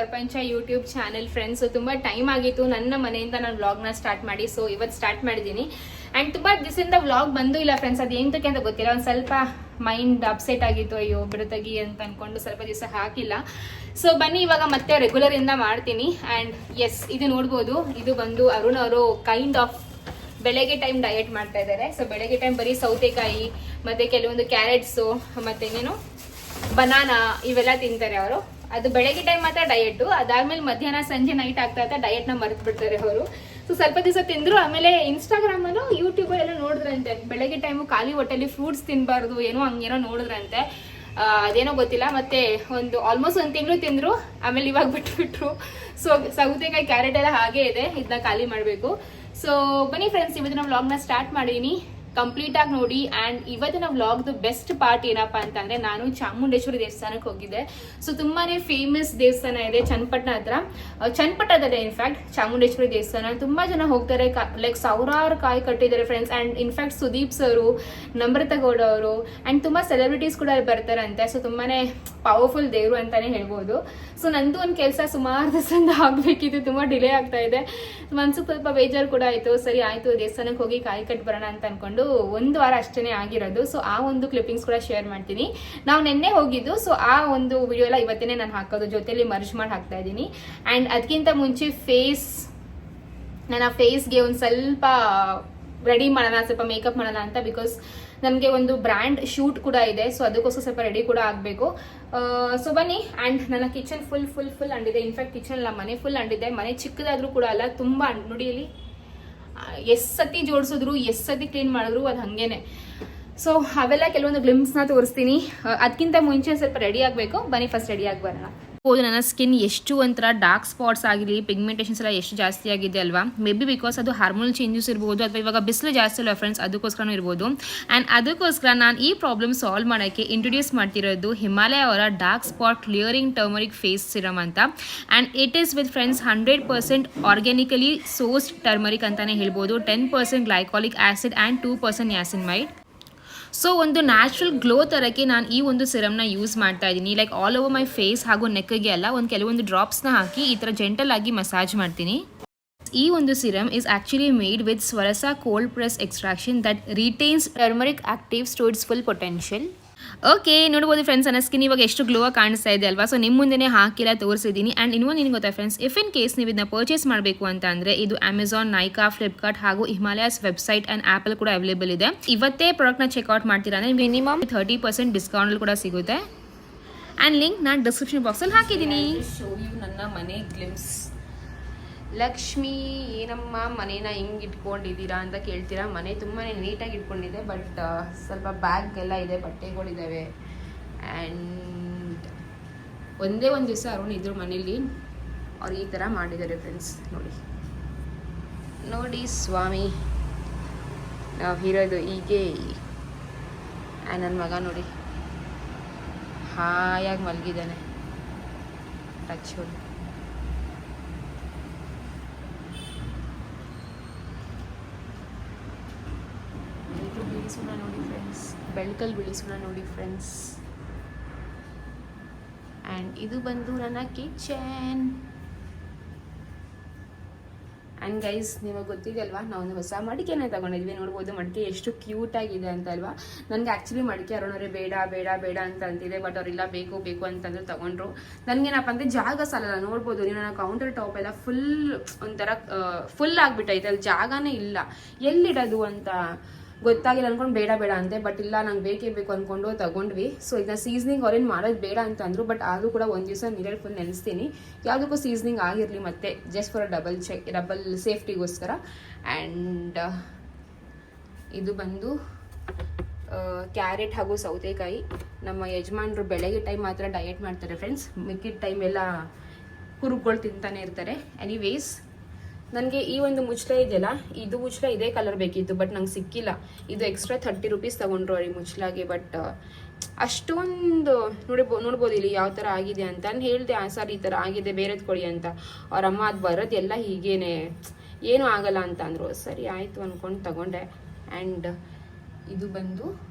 ಪ್ರಪಂಚ YouTube channel friends ತುಂಬ time ಆಗಿತ್ತು. ನನ್ನ ಮನೆಯಿಂದ ನಾನು ವ್ಲಾಗ್ನ ಸ್ಟಾರ್ಟ್ ಮಾಡಿ ಸೊ ಇವತ್ತು ಸ್ಟಾರ್ಟ್ ಮಾಡಿದ್ದೀನಿ ಆ್ಯಂಡ್ ತುಂಬ ದಿವಸದಿಂದ ವ್ಲಾಗ್ ಬಂದೂ ಇಲ್ಲ ಫ್ರೆಂಡ್ಸ್ ಅದು ಏನಕ್ಕೆ ಅಂತ ಗೊತ್ತಿಲ್ಲ. ಒಂದು ಸ್ವಲ್ಪ ಮೈಂಡ್ ಅಪ್ಸೆಟ್ ಆಗಿತ್ತು, ಅಯ್ಯೋ, ಬಿಡತಗಿ ಅಂತ ಅನ್ಕೊಂಡು ಸ್ವಲ್ಪ ದಿವಸ ಹಾಕಿಲ್ಲ. ಸೊ ಬನ್ನಿ, ಇವಾಗ ಮತ್ತೆ ರೆಗ್ಯುಲರ್ ಇಂದ ಮಾಡ್ತೀನಿ. ಆ್ಯಂಡ್ ಎಸ್ ಇದು ನೋಡ್ಬೋದು. ಇದು ಬಂದು ಅರುಣ್ ಅವರು ಕೈಂಡ್ ಆಫ್ ಬೆಳಗ್ಗೆ ಟೈಮ್ ಡಯಟ್ ಮಾಡ್ತಾ ಇದ್ದಾರೆ ಸೊ ಬೆಳಗ್ಗೆ ಟೈಮ್ ಬರೀ ಸೌತೆಕಾಯಿ, ಮತ್ತೆ ಕೆಲವೊಂದು ಕ್ಯಾರೆಟ್ಸು ಮತ್ತೆ ಇನ್ನೇನು ಬನಾನಾ ಇವೆಲ್ಲ ತಿಂತಾರೆ ಅವರು. ಅದು ಬೆಳಗ್ಗೆ ಟೈಮ್ ಮಾತ್ರ ಡಯಟ್ ಅದಾದ್ಮೇಲೆ ಮಧ್ಯಾಹ್ನ, ಸಂಜೆ ನೈಟ್ ಆಗ್ತಾ ಆಗ್ತಾ ಡಯಟ್ನ ಮರೆತು ಬಿಡ್ತಾರೆ ಅವರು. ಸೊ ಸ್ವಲ್ಪ ದಿವಸ ತಿಂದ್ರು, ಆಮೇಲೆ ಇನ್ಸ್ಟಾಗ್ರಾಮ್ ಅಲ್ಲೂ ಯೂಟ್ಯೂಬ್ ಎಲ್ಲ ನೋಡಿದ್ರಂತೆ. ಬೆಳಗ್ಗೆ ಟೈಮು ಖಾಲಿ ಹೊಟ್ಟೆಲಿ ಫ್ರೂಟ್ಸ್ ತಿನ್ಬಾರ್ದು, ಏನೋ ಹಂಗೇನೋ ನೋಡಿದ್ರಂತೆ. ಅದೇನೋ ಗೊತ್ತಿಲ್ಲ, ಮತ್ತೆ ಒಂದು ಆಲ್ಮೋಸ್ಟ್ ಒಂದು ತಿಂಗಳು ತಿಂದ್ರು, ಆಮೇಲೆ ಇವಾಗ ಬಿಟ್ಬಿಟ್ರು. ಸೊ ಸೌತೆಕಾಯಿ ಕ್ಯಾರೆಟ್ ಎಲ್ಲ ಹಾಗೆ ಇದೆ ಇದನ್ನ ಖಾಲಿ ಮಾಡಬೇಕು. ಸೊ ಬನ್ನಿ ಫ್ರೆಂಡ್ಸ್ ಇವತ್ತು ನಾವು ವ್ಲಾಗ್ನ ಸ್ಟಾರ್ಟ್ ಮಾಡಿದೀನಿ. ಕಂಪ್ಲೀಟ್ ಆಗಿ ನೋಡಿ ಆ್ಯಂಡ್ ಇವತ್ತಿನ ವ್ಲಾಗ್ದು ಬೆಸ್ಟ್ ಪಾರ್ಟ್ ಏನಪ್ಪ ಅಂತಂದರೆ, ನಾನು ಚಾಮುಂಡೇಶ್ವರಿ ದೇವಸ್ಥಾನಕ್ಕೆ ಹೋಗಿದ್ದೆ. ಸೊ ತುಂಬಾನೇ ಫೇಮಸ್ ದೇವಸ್ಥಾನ ಇದೆ ಚನ್ನಪಟ್ಟಣ ಹತ್ರ. ಚನ್ನಪಟ್ಟಣದಲ್ಲೇ ಇನ್ಫ್ಯಾಕ್ಟ್ ಚಾಮುಂಡೇಶ್ವರಿ ದೇವಸ್ಥಾನ. ತುಂಬ ಜನ ಹೋಗ್ತಾರೆ ಲೈಕ್ ಸಾವಿರಾರು ಕಾಯಿ ಕಟ್ಟಿದ್ದಾರೆ friends and in fact Sudeep sir, Namratha Gowda ಅವರು ಆ್ಯಂಡ್ ತುಂಬ ಸೆಲೆಬ್ರಿಟೀಸ್ ಕೂಡ ಅಲ್ಲಿ ಬರ್ತಾರಂತೆ. ಸೊ ತುಂಬಾ ಪವರ್ಫುಲ್ ದೇವರು ಅಂತಲೇ ಹೇಳ್ಬೋದು. ಸೊ ನಂದು ಒಂದು ಕೆಲಸ ಸುಮಾರು ದಿವಸದಿಂದ ಆಗಬೇಕಿತ್ತು, ತುಂಬಾ ಡಿಲೇ ಆಗ್ತಾ ಇದೆ. ಮನ್ಸು ಸ್ವಲ್ಪ ಬೇಜಾರು ಕೂಡ ಆಯ್ತು. ಸರಿ, ಆಯ್ತು ದೇವಸ್ಥಾನಕ್ಕೆ ಹೋಗಿ ಕಾಯಿ ಕಟ್ಟಿ ಬರೋಣ ಅಂತ ಅಂದ್ಕೊಂಡು ಒಂದು ವಾರ ಅಷ್ಟೇ ಆಗಿರೋದು. ಸೊ ಆ ಒಂದು ಕ್ಲಿಪ್ಪಿಂಗ್ಸ್ ಕೂಡ ಶೇರ್ ಮಾಡ್ತೀನಿ. ನಾವು ನಿನ್ನೆ ಹೋಗಿದ್ದು ಸೊ ಆ ಒಂದು ವಿಡಿಯೋ ಎಲ್ಲ ಇವತ್ತೇ ನಾನು ಹಾಕೋದು. ಜೊತೆಲಿ ಮರ್ಜ್ ಮಾಡಿ ಹಾಕ್ತಾ ಇದ್ದೀನಿ. ಅಂಡ್ ಅದಕ್ಕಿಂತ ಮುಂಚೆ ಫೇಸ್ ನನ್ನ ಫೇಸ್ಗೆ ಒಂದು ಸ್ವಲ್ಪ ರೆಡಿ ಮಾಡೋಣ, ಸ್ವಲ್ಪ ಮೇಕಪ್ ಮಾಡೋಣ ಅಂತ ಬಿಕಾಸ್ ನಮಗೆ ಒಂದು ಬ್ರ್ಯಾಂಡ್ ಶೂಟ್ ಕೂಡ ಇದೆ. ಸೊ ಅದಕ್ಕೋಸ್ಕರ ಸ್ವಲ್ಪ ರೆಡಿ ಕೂಡ ಆಗಬೇಕು. ಸೊ ಬನ್ನಿ. ಆ್ಯಂಡ್ ನನ್ನ ಕಿಚನ್ ಫುಲ್ ಫುಲ್ ಫುಲ್ ಅಂಡಿದೆ ಇನ್ಫ್ಯಾಕ್ಟ್ ಕಿಚನ್ ಅಲ್ಲ, ಮನೆ ಫುಲ್ ಅಂಡಿದೆ ಮನೆ ಚಿಕ್ಕದಾದರೂ ಕೂಡ ಅಲ್ಲ, ತುಂಬ ನೋಡಿ ಇಲ್ಲಿ ಎಷ್ಟು ಸತಿ ಜೋಡಿಸಿದ್ರು ಎಷ್ಟು ಕ್ಲೀನ್ ಮಾಡಿದ್ರು, ಅದು ಹಾಗೇನೆ. ಸೊ ಅವೆಲ್ಲ ಕೆಲವೊಂದು ಗ್ಲಿಮ್ಸ್ನ ತೋರಿಸ್ತೀನಿ. ಅದಕ್ಕಿಂತ ಮುಂಚೆ ಸ್ವಲ್ಪ ರೆಡಿ ಆಗಬೇಕು. ಬನ್ನಿ ಫಸ್ಟ್ ರೆಡಿ ಆಗಿ ಬರೋಣ. ಹೌದು ನನ್ನ ಸ್ಕಿನ್ ಎಷ್ಟು ಒಂಥರ ಡಾರ್ಕ್ ಸ್ಪಾಟ್ಸ್ ಆಗಿರಲಿ ಪಿಗ್ಮೆಂಟೇಷನ್ಸ್ ಎಲ್ಲ ಎಷ್ಟು ಜಾಸ್ತಿ ಆಗಿದೆ ಅಲ್ವಾ? ಮೇ ಬಿ ಬಿಕಾಸ್ ಅದು ಹಾರ್ಮೋನಲ್ ಚೇಂಜಸ್ ಇರ್ಬೋದು, ಅಥವಾ ಇವಾಗ ಬಿಸಿಲು ಜಾಸ್ತಿ ಅಲ್ವಾ ಫ್ರೆಂಡ್ಸ್ ಅದಕ್ಕೋಸ್ಕರ ಇರ್ಬೋದು. ಆ್ಯಂಡ್ ಅದಕ್ಕೋಸ್ಕರ ನಾನು ಈ ಪ್ರಾಬ್ಲಮ್ ಸಾಲ್ವ್ ಮಾಡೋಕ್ಕೆ ಇಂಟ್ರೊಡ್ಯೂಸ್ ಮಾಡ್ತಿರೋದು ಹಿಮಾಲಯ ಅವರ dark spot clearing turmeric face serum ಅಂತ. And it is with friends hundred percent organically sourced turmeric ಅಂತಲೇ ಹೇಳ್ಬೋದು. Ten percent glycolic acid and two percent niacinamide so ಒಂದು ನ್ಯಾಚುರಲ್ ಗ್ಲೋ ತರಕ್ಕೆ ನಾನು ಈ ಒಂದು ಸಿರಮ್ನ ಯೂಸ್ ಮಾಡ್ತಾ ಇದ್ದೀನಿ. Like all over my face ಹಾಗೂ ನೆಕ್ಗೆ ಎಲ್ಲ ಒಂದು ಕೆಲವೊಂದು ಡ್ರಾಪ್ಸ್ನ ಹಾಕಿ ಈ ಥರ ಜೆಂಟಲ್ ಆಗಿ ಮಸಾಜ್ ಮಾಡ್ತೀನಿ. ಈ ಒಂದು serum is actually made with Swarasa cold press extraction that retains turmeric active its full potential okay ನೋಡ್ಬೋದು ಫ್ರೆಂಡ್ಸ್ ನನ್ನ ಸ್ಕಿನ್ ಇವಾಗ ಎಷ್ಟು ಗ್ಲೋ ಕಾಣಿಸ್ತಾ ಇದೆ ಅಲ್ವಾ? ಸೊ ನಿಮ್ಮ ಮುಂದೆನೇ ಹಾಕಿಲ್ಲ ತೋರಿಸಿದ್ದೀನಿ ಆ್ಯಂಡ್ ಇನ್ನೊಂದು ಏನು ಗೊತ್ತಾ ಫ್ರೆಂಡ್ಸ್ ಇಫ್ ಇನ್ ಕೇಸ್ ನೀವು ಇದನ್ನ ಪರ್ಚೇಸ್ ಮಾಡಬೇಕು ಅಂತ ಅಂದರೆ, ಇದು ಅಮೆಝಾನ್ ನೈಕಾ ಫ್ಲಿಪ್ಕಾರ್ಟ್ ಹಾಗೂ ಹಿಮಾಲಯಸ್ ವೆಬ್ಸೈಟ್ ಆ್ಯಂಡ್ ಆ್ಯಪಲ್ ಕೂಡ ಅವೈಲೇಬಲ್ ಇದೆ. ಇವತ್ತೇ ಪ್ರಾಡಕ್ಟ್ನ ಚೆಕ್ಔಟ್ ಮಾಡ್ತೀರಾ ಅಂದರೆ ಮಿನಿಮಮ್ ಥರ್ಟಿ ಪರ್ಸೆಂಟ್ ಡಿಸ್ಕೌಂಟ್ ಕೂಡ ಸಿಗುತ್ತೆ. ಆ್ಯಂಡ್ ಲಿಂಕ್ ನಾನು ಡಿಸ್ಕ್ರಿಪ್ಷನ್ ಬಾಕ್ಸಲ್ಲಿ ಹಾಕಿದ್ದೀನಿ. ಶೋ ಯು ನನ್ನ ಮನೆ ಗ್ಲಿಮ್ಸ್ ಲಕ್ಷ್ಮಿ, ಏನಮ್ಮ ಮನೇನ ಹಿಂಗೆ ಇಟ್ಕೊಂಡಿದ್ದೀರಾ ಅಂತ ಕೇಳ್ತೀರಾ? ಮನೆ ತುಂಬಾ ನೀಟಾಗಿ ಇಟ್ಕೊಂಡಿದೆ ಬಟ್ ಸ್ವಲ್ಪ ಬ್ಯಾಗ್ ಎಲ್ಲ ಇದೆ ಬಟ್ಟೆಗಳಿದ್ದಾವೆ ಆ್ಯಂಡ್ ಒಂದೇ ಒಂದು ದಿವಸ ಅರುಣ್ ಇದ್ರು ಮನೇಲಿ. ಅವ್ರು ಈ ಥರ ಮಾಡಿದ್ದಾರೆ ಫ್ರೆಂಡ್ಸ್ ನೋಡಿ. ನೋಡಿ ಸ್ವಾಮಿ, ನಾವು ಇರೋದು ಹೀಗೆ. ನನ್ನ ಮಗ ನೋಡಿ. ಹಾಯಾಗಿ ಮಲಗಿದ್ದಾನೆ. ಟಚ್ ಹೊಡಿ ಬಿಡಿಸೋಣ ನೋಡಿ ಫ್ರೆಂಡ್ಸ್ ಬೆಳ್ಕಲ್ಲಿ ಬೆಳೆಸೋಣ ನೋಡಿ ಫ್ರೆಂಡ್ಸ್ ಆ್ಯಂಡ್ ಇದು ಬಂದು ನನ್ನ ಕಿಚನ್ ಆ್ಯಂಡ್ ಗೈಸ್ ನಿಮಗೆ ಗೊತ್ತಿದೆ ಅಲ್ವಾ? ನಾವೊಂದು ಹೊಸ ಮಡಿಕೆನೇ ತಗೊಂಡಿದ್ವಿ. ನೋಡ್ಬೋದು ಮಡಿಕೆ ಎಷ್ಟು ಕ್ಯೂಟ್ ಆಗಿದೆ ಅಂತ ಅಲ್ವಾ? ನನಗೆ ಆ್ಯಕ್ಚುಲಿ ಮಡಿಕೆ ಅರುಣವ್ರೆ ಬೇಡ ಬೇಡ ಬೇಡ ಅಂತ ಅಂತಿದೆ ಬಟ್ ಅವರೆಲ್ಲ ಬೇಕು ಬೇಕು ಅಂತಂದ್ರೆ ತೊಗೊಂಡ್ರು. ನನಗೇನಪ್ಪ ಅಂದರೆ ಜಾಗ ಸಾಲಲ್ಲ. ನೋಡ್ಬೋದು ನೀವು ನನ್ನ ಕೌಂಟರ್ ಟಾಪ್ ಎಲ್ಲ ಫುಲ್ ಒಂಥರ ಫುಲ್ ಆಗಿಬಿಟ್ಟೈತೆ ಅಲ್ಲಿ ಜಾಗನೇ ಇಲ್ಲ. ಎಲ್ಲಿಡೋದು ಅಂತ? ಗೊತ್ತಾಗಿಲ್ಲ ಅನ್ಕೊಂಡು ಬೇಡ ಬೇಡ ಅಂತೆ ಬಟ್ ಇಲ್ಲ, ನಂಗೆ ಬೇಕೇ ಬೇಕು ಅಂದ್ಕೊಂಡು ತಗೊಂಡ್ವಿ. ಸೊ ಇದನ್ನ ಸೀಸ್ನಿಂಗ್ ಅವ್ರೇನು ಮಾಡೋದು ಬೇಡ ಅಂತ ಅಂದ್ರು ಬಟ್ ಆದರೂ ಕೂಡ ಒಂದು ದಿವಸ ನೀರಲ್ಲಿ ಫುಲ್ ನೆನೆಸ್ತೀನಿ. ಯಾವುದಕ್ಕೂ ಸೀಸ್ನಿಂಗ್ ಆಗಿರಲಿ ಮತ್ತೆ just for double check double ಸೇಫ್ಟಿಗೋಸ್ಕರ and ಇದು ಬಂದು ಕ್ಯಾರೆಟ್ ಹಾಗೂ ಸೌತೆಕಾಯಿ. ನಮ್ಮ ಯಜಮಾನ್ರು ಬೆಳಗ್ಗೆ ಟೈಮ್ ಮಾತ್ರ ಡಯಟ್ ಮಾಡ್ತಾರೆ ಫ್ರೆಂಡ್ಸ್ ಮಿಕ್ಕಿದ ಟೈಮ್ ಎಲ್ಲ ಕುರುಬ್ಗಳು ತಿಂತಾನೆ ಇರ್ತಾರೆ. ಎನಿವೇಸ್ ನನಗೆ ಈ ಒಂದು ಮುಚ್ಚಳ ಇದೆಯಲ್ಲ, ಇದು ಮುಚ್ಚಳ ಇದೇ ಕಲರ್ ಬೇಕಿತ್ತು ಬಟ್ ನಂಗೆ ಸಿಕ್ಕಿಲ್ಲ. ಇದು ಎಕ್ಸ್ಟ್ರಾ ಥರ್ಟಿ ರುಪೀಸ್ ತಗೊಂಡ್ರು ಅವ್ರಿಗೆ ಮುಚ್ಚಲಾಗೆ ಬಟ್ ಅಷ್ಟೊಂದು ನೋಡಿ ನೋಡ್ಬೋದು ಇಲ್ಲಿ ಯಾವ ಥರ ಆಗಿದೆ ಅಂತ. ನಾನು ಹೇಳಿದೆ, ಆ, ಸರ್ ಈ ಥರ ಆಗಿದೆ, ಬೇರೆದು ಕೊಡಿ ಅಂತ. ಅವ್ರ ಅಮ್ಮ ಅದು ಬರೋದೆಲ್ಲ ಹೀಗೇನೆ, ಏನೂ ಆಗಲ್ಲ ಅಂತ ಅಂದರು. ಸರಿ, ಆಯಿತು ಅಂದ್ಕೊಂಡು ತಗೊಂಡೆ. ಆ್ಯಂಡ್ ಇದು ಬಂದು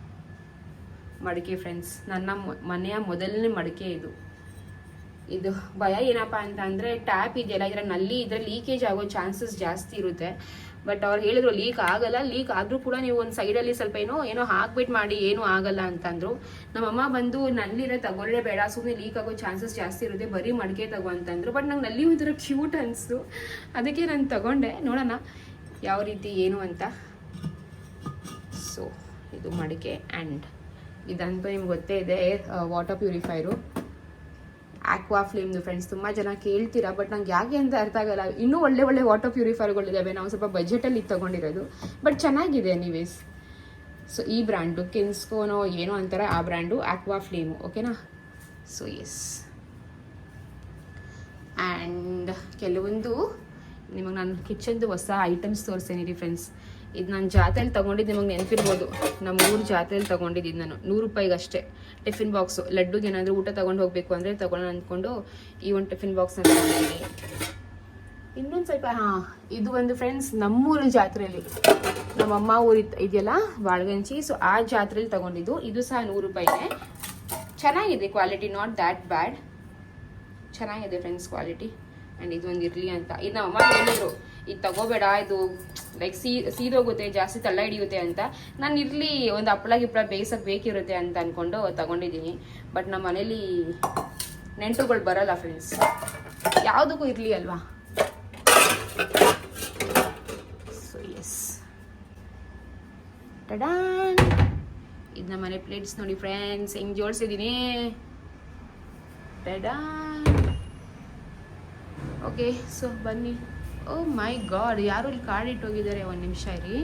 ಮಡಿಕೆ ಫ್ರೆಂಡ್ಸ್ ನನ್ನ ಮನೆಯ ಮೊದಲನೇ ಮಡಿಕೆ ಇದು. ಇದು ಭಯ ಏನಪ್ಪ ಅಂತ ಅಂದರೆ ಟ್ಯಾಪ್ ಇದೆಯಲ್ಲ ಇದರ ನಲ್ಲಿ ಇದ್ರೆ ಲೀಕೇಜ್ ಆಗೋ ಚಾನ್ಸಸ್ ಜಾಸ್ತಿ ಇರುತ್ತೆ. ಬಟ್ ಅವ್ರು ಹೇಳಿದ್ರು ಲೀಕ್ ಆಗಲ್ಲ ಲೀಕ್ ಆದರೂ ಕೂಡ ನೀವು ಒಂದು ಸೈಡಲ್ಲಿ ಸ್ವಲ್ಪ ಏನೋ ಏನೋ ಹಾಕ್ಬಿಟ್ಟು ಮಾಡಿ, ಏನೂ ಆಗಲ್ಲ ಅಂತಂದ್ರು. ನಮ್ಮಮ್ಮ ಬಂದು, ನಲ್ಲಿರೋ ತಗೊಳ್ಳೇ ಬೇಡ ಸುಮ್ಮನೆ ಲೀಕ್ ಆಗೋ ಚಾನ್ಸಸ್ ಜಾಸ್ತಿ ಇರುತ್ತೆ, ಬರೀ ಮಡಿಕೆ ತಗೋ ಅಂತಂದ್ರು. ಬಟ್ ನಂಗೆ ನಲ್ಲಿ ಒಂಥರ ಕ್ಯೂಟ್ ಅನಿಸ್ತು. ಅದಕ್ಕೆ ನಾನು ತಗೊಂಡೆ. ನೋಡೋಣ ಯಾವ ರೀತಿ, ಏನು ಅಂತ. ಸೊ ಇದು ಮಡಿಕೆ ಆ್ಯಂಡ್ ಇದಂತೂ ನಿಮ್ಗೆ ಗೊತ್ತೇ ಇದೆ ವಾಟರ್ ಪ್ಯೂರಿಫೈರು ಆಕ್ವಾ ಫ್ಲೇಮ್ದು ಫ್ರೆಂಡ್ಸ್ ತುಂಬ ಜನ ಕೇಳ್ತೀರಾ ಬಟ್ ನಂಗೆ ಯಾಕೆ ಅಂತ ಅರ್ಥ ಆಗಲ್ಲ. ಇನ್ನೂ ಒಳ್ಳೆ ಒಳ್ಳೆ ವಾಟರ್ ಪ್ಯೂರಿಫೈರ್ಗಳಿದ್ದಾವೆ ನಾವು ಸ್ವಲ್ಪ ಬಜೆಟಲ್ಲಿ ತೊಗೊಂಡಿರೋದು. ಬಟ್ ಚೆನ್ನಾಗಿದೆ ಎನಿವೇಸ್ ಸೊ ಈ ಬ್ರ್ಯಾಂಡು ಕೆನ್ಸ್ಕೋನೋ ಏನೋ ಅಂತಾರೆ, ಆ ಬ್ರ್ಯಾಂಡು ಆಕ್ವಾ ಫ್ಲೇಮು ಓಕೆನಾ ಸೊ ಎಸ್ ಆ್ಯಂಡ್ ಕೆಲವೊಂದು, ನಿಮಗೆ ನಾನು ಕಿಚನ್ದು ಹೊಸ ಐಟಮ್ಸ್ ತೋರಿಸ್ತೇನೆ ಫ್ರೆಂಡ್ಸ್ ಇದು ನಾನು ಜಾತ್ರೆಯಲ್ಲಿ ತೊಗೊಂಡಿದ್ದು ನಿಮಗೆ ನೆನಪಿರ್ಬೋದು. ನಮ್ಮ ಊರು ಜಾತ್ರೆಯಲ್ಲಿ ತೊಗೊಂಡಿದ್ದು ನಾನು. ನೂರು ರೂಪಾಯಿಗೆ ಅಷ್ಟೇ ಟಿಫಿನ್ ಬಾಕ್ಸು, ಲಡ್ಡುಗೆ ಏನಾದರೂ ಊಟ ತೊಗೊಂಡು ಹೋಗಬೇಕು ಅಂದರೆ ತೊಗೊಳ್ಳೋಣ ಅಂದ್ಕೊಂಡು ಈ ಒಂದು ಟಿಫಿನ್ ಬಾಕ್ಸ್ನ ತೊಗೊಂಡಿದ್ದೀನಿ. ಇನ್ನೊಂದು ಸ್ವಲ್ಪ, ಹಾಂ, ಇದು ಒಂದು ಫ್ರೆಂಡ್ಸ್ ನಮ್ಮೂರು ಜಾತ್ರೆಯಲ್ಲಿ. ನಮ್ಮಮ್ಮ ಊರಿ ಇದೆಯಲ್ಲ ಬಾಳ್ಗಂಚಿ ಸೊ ಆ ಜಾತ್ರೆಯಲ್ಲಿ ತೊಗೊಂಡಿದ್ದು. ಇದು ಸಹ ನೂರು ರೂಪಾಯಿಗೆ. ಚೆನ್ನಾಗಿದೆ ಕ್ವಾಲಿಟಿ ನಾಟ್ ದ್ಯಾಟ್ ಬ್ಯಾಡ್ ಚೆನ್ನಾಗಿದೆ ಫ್ರೆಂಡ್ಸ್ ಕ್ವಾಲಿಟಿ ಆ್ಯಂಡ್ ಇದೊಂದು ಇರಲಿ ಅಂತ. ಇದು ನಮ್ಮಮ್ಮ ಹೇಳಿದ್ರು. ಇದು ತಗೋಬೇಡ, ಇದು ಲೈಕ್ ಸೀ, ಸೀದೋಗುತ್ತೆ, ಜಾಸ್ತಿ ತಳ್ಳ ಹಿಡಿಯುತ್ತೆ ಅಂತ. ನಾನು ಇರಲಿ, ಒಂದು ಹಪ್ಪಳ ಗಿಪ್ಪಳ ಬೇಯಿಸೋಕೆ ಬೇಕಿರುತ್ತೆ ಅಂತ ಅಂದ್ಕೊಂಡು ತಗೊಂಡಿದ್ದೀನಿ. ಬಟ್ ನಮ್ಮ ಮನೇಲಿ ನೆಂಟುಗಳು ಬರಲ್ಲ ಫ್ರೆಂಡ್ಸ್ ಯಾವುದಕ್ಕೂ ಇರಲಿ ಅಲ್ವಾ? ಸೊ ಎಸ್ ಟಡಾನ್ ಇದು ನಮ್ಮ ಮನೆ ಪ್ಲೇಟ್ಸ್ ನೋಡಿ ಫ್ರೆಂಡ್ಸ್ ಹೆಂಗೆ ಜೋಡಿಸಿದ್ದೀನಿ ಟಡಾನ್ ಓಕೆ ಸೊ ಬನ್ನಿ. ಓ ಮೈ ಗಾಡ್ ಯಾರು ಇಲ್ಲಿ ಕಾರ್ಡ್ ಇಟ್ಟೋಗಿದ್ದಾರೆ ಒಂದು ನಿಮಿಷ ಇರಿ.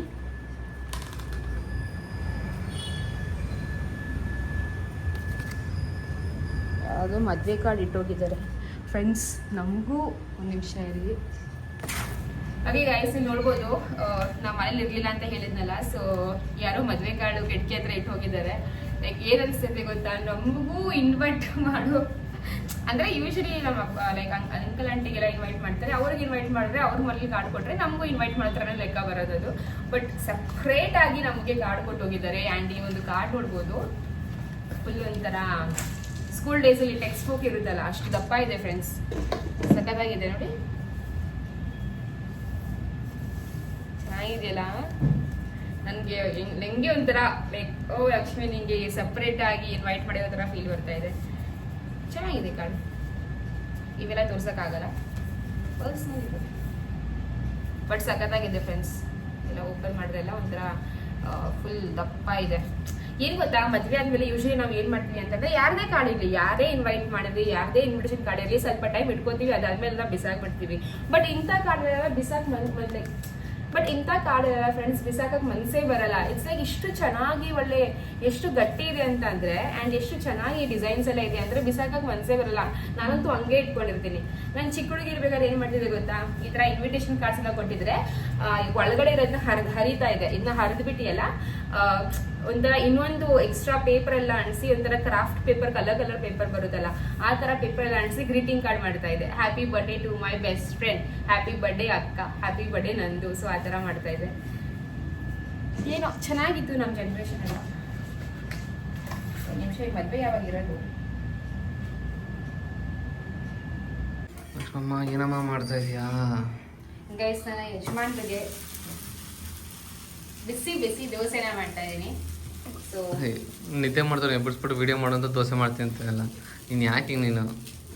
ಅದು ಮದುವೆ ಕಾರ್ಡ್ ಇಟ್ಟೋಗಿದ್ದಾರೆ ಫ್ರೆಂಡ್ಸ್ ನಮಗೂ ಒಂದು ನಿಮಿಷ ಇರಿ. ಹಾಗೆ ಗೈಸ್ ನೋಡ್ಬೋದು ನಮ್ಮ ಮನೇಲಿ ಇರಲಿಲ್ಲ ಅಂತ ಹೇಳಿದ್ನಲ್ಲ ಸೊ ಯಾರೋ ಮದುವೆ ಕಾರ್ಡು ಕಿಟಕಿ ಹತ್ರ ಇಟ್ಟು ಹೋಗಿದ್ದಾರೆ. ಲೈಕ್ ಏನ್ ಗೊತ್ತಾ? ನಮಗೂ ಇನ್ವೈಟ್ ಮಾಡು ಅಂದ್ರೆ ಯೂಶಲಿ ನಮ್ಮ ಲೈಕ್ ಅಂಕಲ್ ಆಂಟಿಗೆಲ್ಲ ಇನ್ವೈಟ್ ಮಾಡ್ತಾರೆ. ಅವ್ರಿಗೆ ಇನ್ವೈಟ್ ಮಾಡಿದ್ರೆ ಅವ್ರ ಮನೇಲಿ ಕಾರ್ಡ್ ಕೊಟ್ರೆ ನಮಗೂ ಇನ್ವೈಟ್ ಮಾಡ್ತಾರೆ ಲೆಕ್ಕ ಬರೋದದು. ಬಟ್ ಸಪ್ರೇಟ್ ಆಗಿ ನಮಗೆ ಕಾರ್ಡ್ ಕೊಟ್ಟು ಹೋಗಿದ್ದಾರೆ. ಆ್ಯಂಡ್ ಈ ಒಂದು ಕಾರ್ಡ್ ನೋಡ್ಬೋದು. ಫುಲ್ ಒಂಥರ ಸ್ಕೂಲ್ ಡೇಸಲ್ಲಿ ಟೆಕ್ಸ್ಟ್ ಬುಕ್ ಇರುತ್ತಲ್ಲ, ಅಷ್ಟು ದಪ್ಪ ಇದೆ ಫ್ರೆಂಡ್ಸ್ ಸಖತ್ತಾಗಿದೆ ನೋಡಿ. ಚೆನ್ನಾಗಿದೆಯಲ್ಲ? ನನಗೆ ಹೆಂಗೆ ಒಂಥರ ಲೈಕ್ ಓ ಲಕ್ಷ್ಮಿ ನಿಂಗೆ ಸಪ್ರೇಟ್ ಆಗಿ ಇನ್ವೈಟ್ ಮಾಡಿರೋ ಥರ ಫೀಲ್ ಬರ್ತಾ ಇದೆ. ಚೆನ್ನಾಗಿದೆ ಕಾರ್ಡ್ ಇವೆಲ್ಲ ತೋರ್ಸೋಕ್ಕಾಗಲ್ಲ. ಪರ್ಸ್ನಲ್ ಇದೆ. ಬಟ್ ಸಖತ್ತಾಗಿದೆ ಫ್ರೆಂಡ್ಸ್ ಎಲ್ಲ ಓಪನ್ ಮಾಡಿದ್ರೆಲ್ಲ ಒಂಥರ ಫುಲ್ ದಪ್ಪ ಇದೆ. ಏನ್ ಗೊತ್ತಾ? ಮದ್ವೆ ಆದ್ಮೇಲೆ ಯೂಶಲಿ ನಾವು ಏನ್ ಮಾಡ್ತೀವಿ ಅಂತಂದ್ರೆ ಯಾರದೇ ಕಾರ್ಡ್ ಇರ್ಲಿ, ಯಾರೇ ಇನ್ವೈಟ್ ಮಾಡಿದ್ವಿ ಯಾರದೇ ಇನ್ವಿಟೇಷನ್ ಕಾರ್ಡ್ ಇರಲಿ, ಸ್ವಲ್ಪ ಟೈಮ್ ಇಟ್ಕೋತೀವಿ, ಅದಾದ್ಮೇಲೆ ನಾವು ಬಿಸಾಕ್ಬಿಡ್ತೀವಿ. ಬಟ್ ಇಂಥ ಕಾರ್ಡ್ ಬಿಸಾಕ್ ಲೈಕ್ ಬಟ್ ಇಂಥ ಕಾರ್ಡ್ ಫ್ರೆಂಡ್ಸ್ ಬಿಸಾಕಕ್ಕೆ ಮನ್ಸೇ ಬರಲ್ಲ. ಇಟ್ಸ್ ಲೈಕ್ ಇಷ್ಟು ಚೆನ್ನಾಗಿ ಒಳ್ಳೆ, ಎಷ್ಟು ಗಟ್ಟಿ ಇದೆ ಅಂತ ಅಂಡ್ ಎಷ್ಟು ಚೆನ್ನಾಗಿ ಡಿಸೈನ್ಸ್ ಎಲ್ಲ ಇದೆ ಅಂದರೆ ಬಿಸಾಕಕ್ಕೆ ಮನ್ಸೇ ಬರಲ್ಲ. ನಾನಂತೂ ಹಂಗೆ ಇಟ್ಕೊಂಡಿರ್ತೀನಿ. ನಾನು ಚಿಕ್ಕ ಹುಡುಗಿ ಇರ್ಬೇಕಾದ್ರೆ ಏನು ಮಾಡ್ತಿದ್ದೆ ಗೊತ್ತಾ? ಈ ಥರ ಇನ್ವಿಟೇಷನ್ ಕಾರ್ಡ್ಸ್ ಎಲ್ಲ ಕೊಟ್ಟಿದ್ರೆ ಒಳಗಡೆ ಇರೋದನ್ನ ಹರ, ಹರಿತಾ ಇದೆ. ಇದನ್ನ ಹರಿದು ಬಿಟ್ಟಿಯಲ್ಲ ಒಂಥರ ಇನ್ನೊಂದು ಎಕ್ಸ್ಟ್ರಾ ಪೇಪರ್ ಎಲ್ಲ ಅಣಿಸಿ ಒಂಥರ craft paper colour colour paper ಬರುತ್ತಲ್ಲ, ಆ ತರ ಪೇಪರ್ ಎಲ್ಲ ಅಣಿಸಿ ಗ್ರೀಟಿಂಗ್ ಕಾರ್ಡ್ ಮಾಡ್ತಾ ಇದೆ. Happy birthday to my best friend happy birthday ಅಕ್ಕ. ಹ್ಯಾಪಿ ಬರ್ಡೇ ನಂದು. ಸೊ ಆ ತರ ಮಾಡ್ತಾ ಇದೆ. ಏನೋ ಚೆನ್ನಾಗಿತ್ತು ನಮ್ಮ ಜನ್ರೇಷನ್ ಎಲ್ಲ. ನಿಮಿಷ, ಈ ಮದ್ವೆ ಯಾವಾಗ ಇರೋದು? ಏನಮ್ಮ ಮಾಡ್ತಾ ಇದೀಯಾ? ಗೈಸ್ ನನ್ನ ಯಜಮಾನ್ರಿಗೆ ಬಿಸಿ ಬಿಸಿ ದೋಸೆನ ಮಾಡ್ತಾ ಇದ್ದೀನಿ ಸೊ ನಿದ್ದೆ ಮಾಡ್ತಾರೆ ಎಬ್ಬಿಸ್ಬಿಟ್ಟು ವಿಡಿಯೋ ಮಾಡೋಂಥ ದೋಸೆ ಮಾಡ್ತೀನಿ ಅಂತ ಎಲ್ಲ ನೀನು ಯಾಕೆ ನೀನು?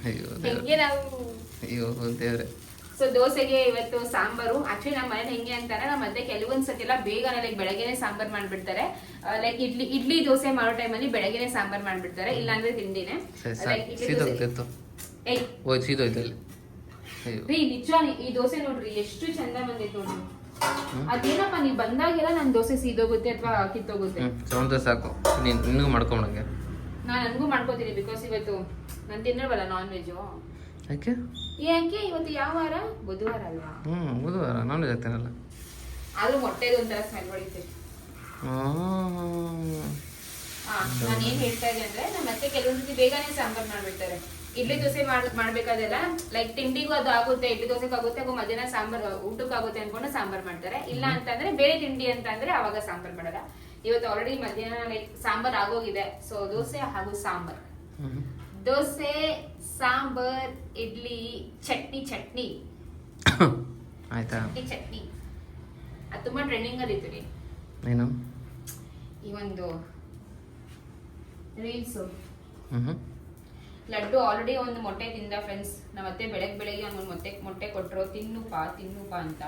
ಅಯ್ಯೋ ದೇವ್ರೆ. ಹೆಂಗೆ ನಾವು? ಅಯ್ಯೋ ದೇವ್ರೆ. ಸೊ ದೋಸೆಗೆ ಇವತ್ತು ಸಾಂಬಾರು. ಆಕ್ಚುಲಿ ನಮ್ಮ ಮನೇಲಿ ಹೆಂಗೆ ಅಂತಾರೆ ನಮ್ಮ ಮತ್ತೆ ಕೆಲವೊಂದ್ ಸತಿ ಎಲ್ಲ ಬೇಗನೆ ಲೈಕ್ ಬೆಳಗ್ಗೆನೆ ಸಾಂಬಾರ್ ಮಾಡ್ಬಿಡ್ತಾರೆ. ಲೈಕ್ ಇಡ್ಲಿ ಇಡ್ಲಿ ದೋಸೆ ಮಾಡೋ ಟೈಮಲ್ಲಿ ಬೆಳಗ್ಗೆನೆ ಸಾಂಬಾರ್ ಮಾಡ್ಬಿಡ್ತಾರೆ. ಇಲ್ಲಾಂದ್ರೆ ತಿಂಡಿನೇ ಸಾಕು ಇಡ್ಲಿ ದೋಸೆ- ಸೀದೋಗ್ತಿತ್ತು ಏಯ್. ಹೋಯ್ತು ಸೀದೋಯ್ತು ಅಲ್ಲಿ ಅಯ್ಯೋ ರೀ ನಿಜವಾಗಿ ಈ ದೋಸೆ ನೋಡ್ರಿ ಎಷ್ಟು ಚಂದ ಬಂದೈತೆ ನೋಡ್ರಿ. ಅದೇನಪ್ಪ ನೀ ಬಂದಾಗೆಲ್ಲ ನನ್ ದೋಸೆ ಸೀದೋಗುತ್ತೆ ಅಥವಾ ಕಿತ್ತೋಗುತ್ತೆ? ಸೌಂಡ್ ಸಾಕು. ನೀನು ನಿನಗೂ ಮಾಡ್ಕೊಂಬಂಗೆ ನಾನು ನನಗೂ ಮಾಡ್ಕೋತೀನಿ ಬಿಕಾಸ್ ಇವತ್ತು ನಾನು ತಿನ್ನಲ್ವಲ್ಲ ನಾನ್ ವೆಜ್ ಯಾಕೆ? ಯಾಕೆ? ಇವತ್ತು ಯಾವ ವಾರ? ಬುಧವಾರ ಅಲ್ವಾ? ಹ್ಞೂ ಬುಧವಾರ. ನಾನ್ ವೆಜ್ ಆಗ್ತಾನಲ್ಲ ಆದರೂ ಮೊಟ್ಟೆದು ಒಂಥರ ಸ್ಮೆಲ್ ಹೊಡಿತೈತೆ ನಾನು ಏನು ಹೇಳ್ತಾ ಇದ್ದೆ ಅಂದ್ರೆ ನಮ್ಮ ಮತ್ತೆ ಕೆಲವೊಂದ್ಸತಿ ಬೇಗನೆ ಸಾಂಬಾರ್ ಮಾಡ್ಬಿಡ್ತಾರೆ. ಇಡ್ಲಿ ದೋಸೆ ಮಾಡ್ಬೇಕಾದ್ರೆ ಮಾಡ್ಬೇಕಾದೆಲ್ಲ ಲೈಕ್ ತಿಂಡಿಗೂ ಅದು ಆಗುತ್ತೆ ಇಡ್ಲಿ ದೋಸೆಗೆ ಆಗುತ್ತೆ ಹಾಗೂ ಮಧ್ಯಾಹ್ನ ಸಾಂಬಾರ್ ಊಟಕ್ಕೆ ಆಗುತ್ತೆ ಅನ್ಕೊಂಡು ಸಾಂಬಾರ್ ಮಾಡ್ತಾರೆ. ಇಲ್ಲ ಅಂತಂದ್ರೆ ಬೇರೆ ತಿಂಡಿ ಅಂತ ಅಂದ್ರೆ ಅವಾಗ ಸಾಂಬಾರ್ ಮಾಡಲ್ಲ. ಇವತ್ತು ಆಲ್ರೆಡಿ ಮಧ್ಯಾಹ್ನ ಲೈಕ್ ಸಾಂಬಾರ್ ಆಗೋಗಿದೆ. ಸೊ ದೋಸೆ ಹಾಗೂ ಸಾಂಬಾರ್. ದೋಸೆ ಸಾಂಬಾರ್ ಇಡ್ಲಿ ಚಟ್ನಿ ಚಟ್ನಿ. ಆಯ್ತಾ? ಚಟ್ನಿ ಚಟ್ನಿ. ಅದು ತುಂಬಾ ಟ್ರೆಂಡಿಂಗ್ ಅಲ್ಲಿ ಇತ್ತು ರೀ. ಈ ಒಂದು ರೀಲ್ಸ್ ಲಡ್ಡು ಆಲ್ರೆಡಿ ಒಂದು ಮೊಟ್ಟೆ ತಿಂದ ಫ್ರೆಂಡ್ಸ್ ನಮ್ಮ ಅತ್ತೆ ಬೆಳಗ್ಗೆ ಬೆಳಗ್ಗೆ ಒಂದು ಮೊಟ್ಟೆ ಮೊಟ್ಟೆ ಕೊಟ್ಟರು ತಿನ್ನುಪ್ಪ ತಿನ್ನುಪ್ಪ ಅಂತ.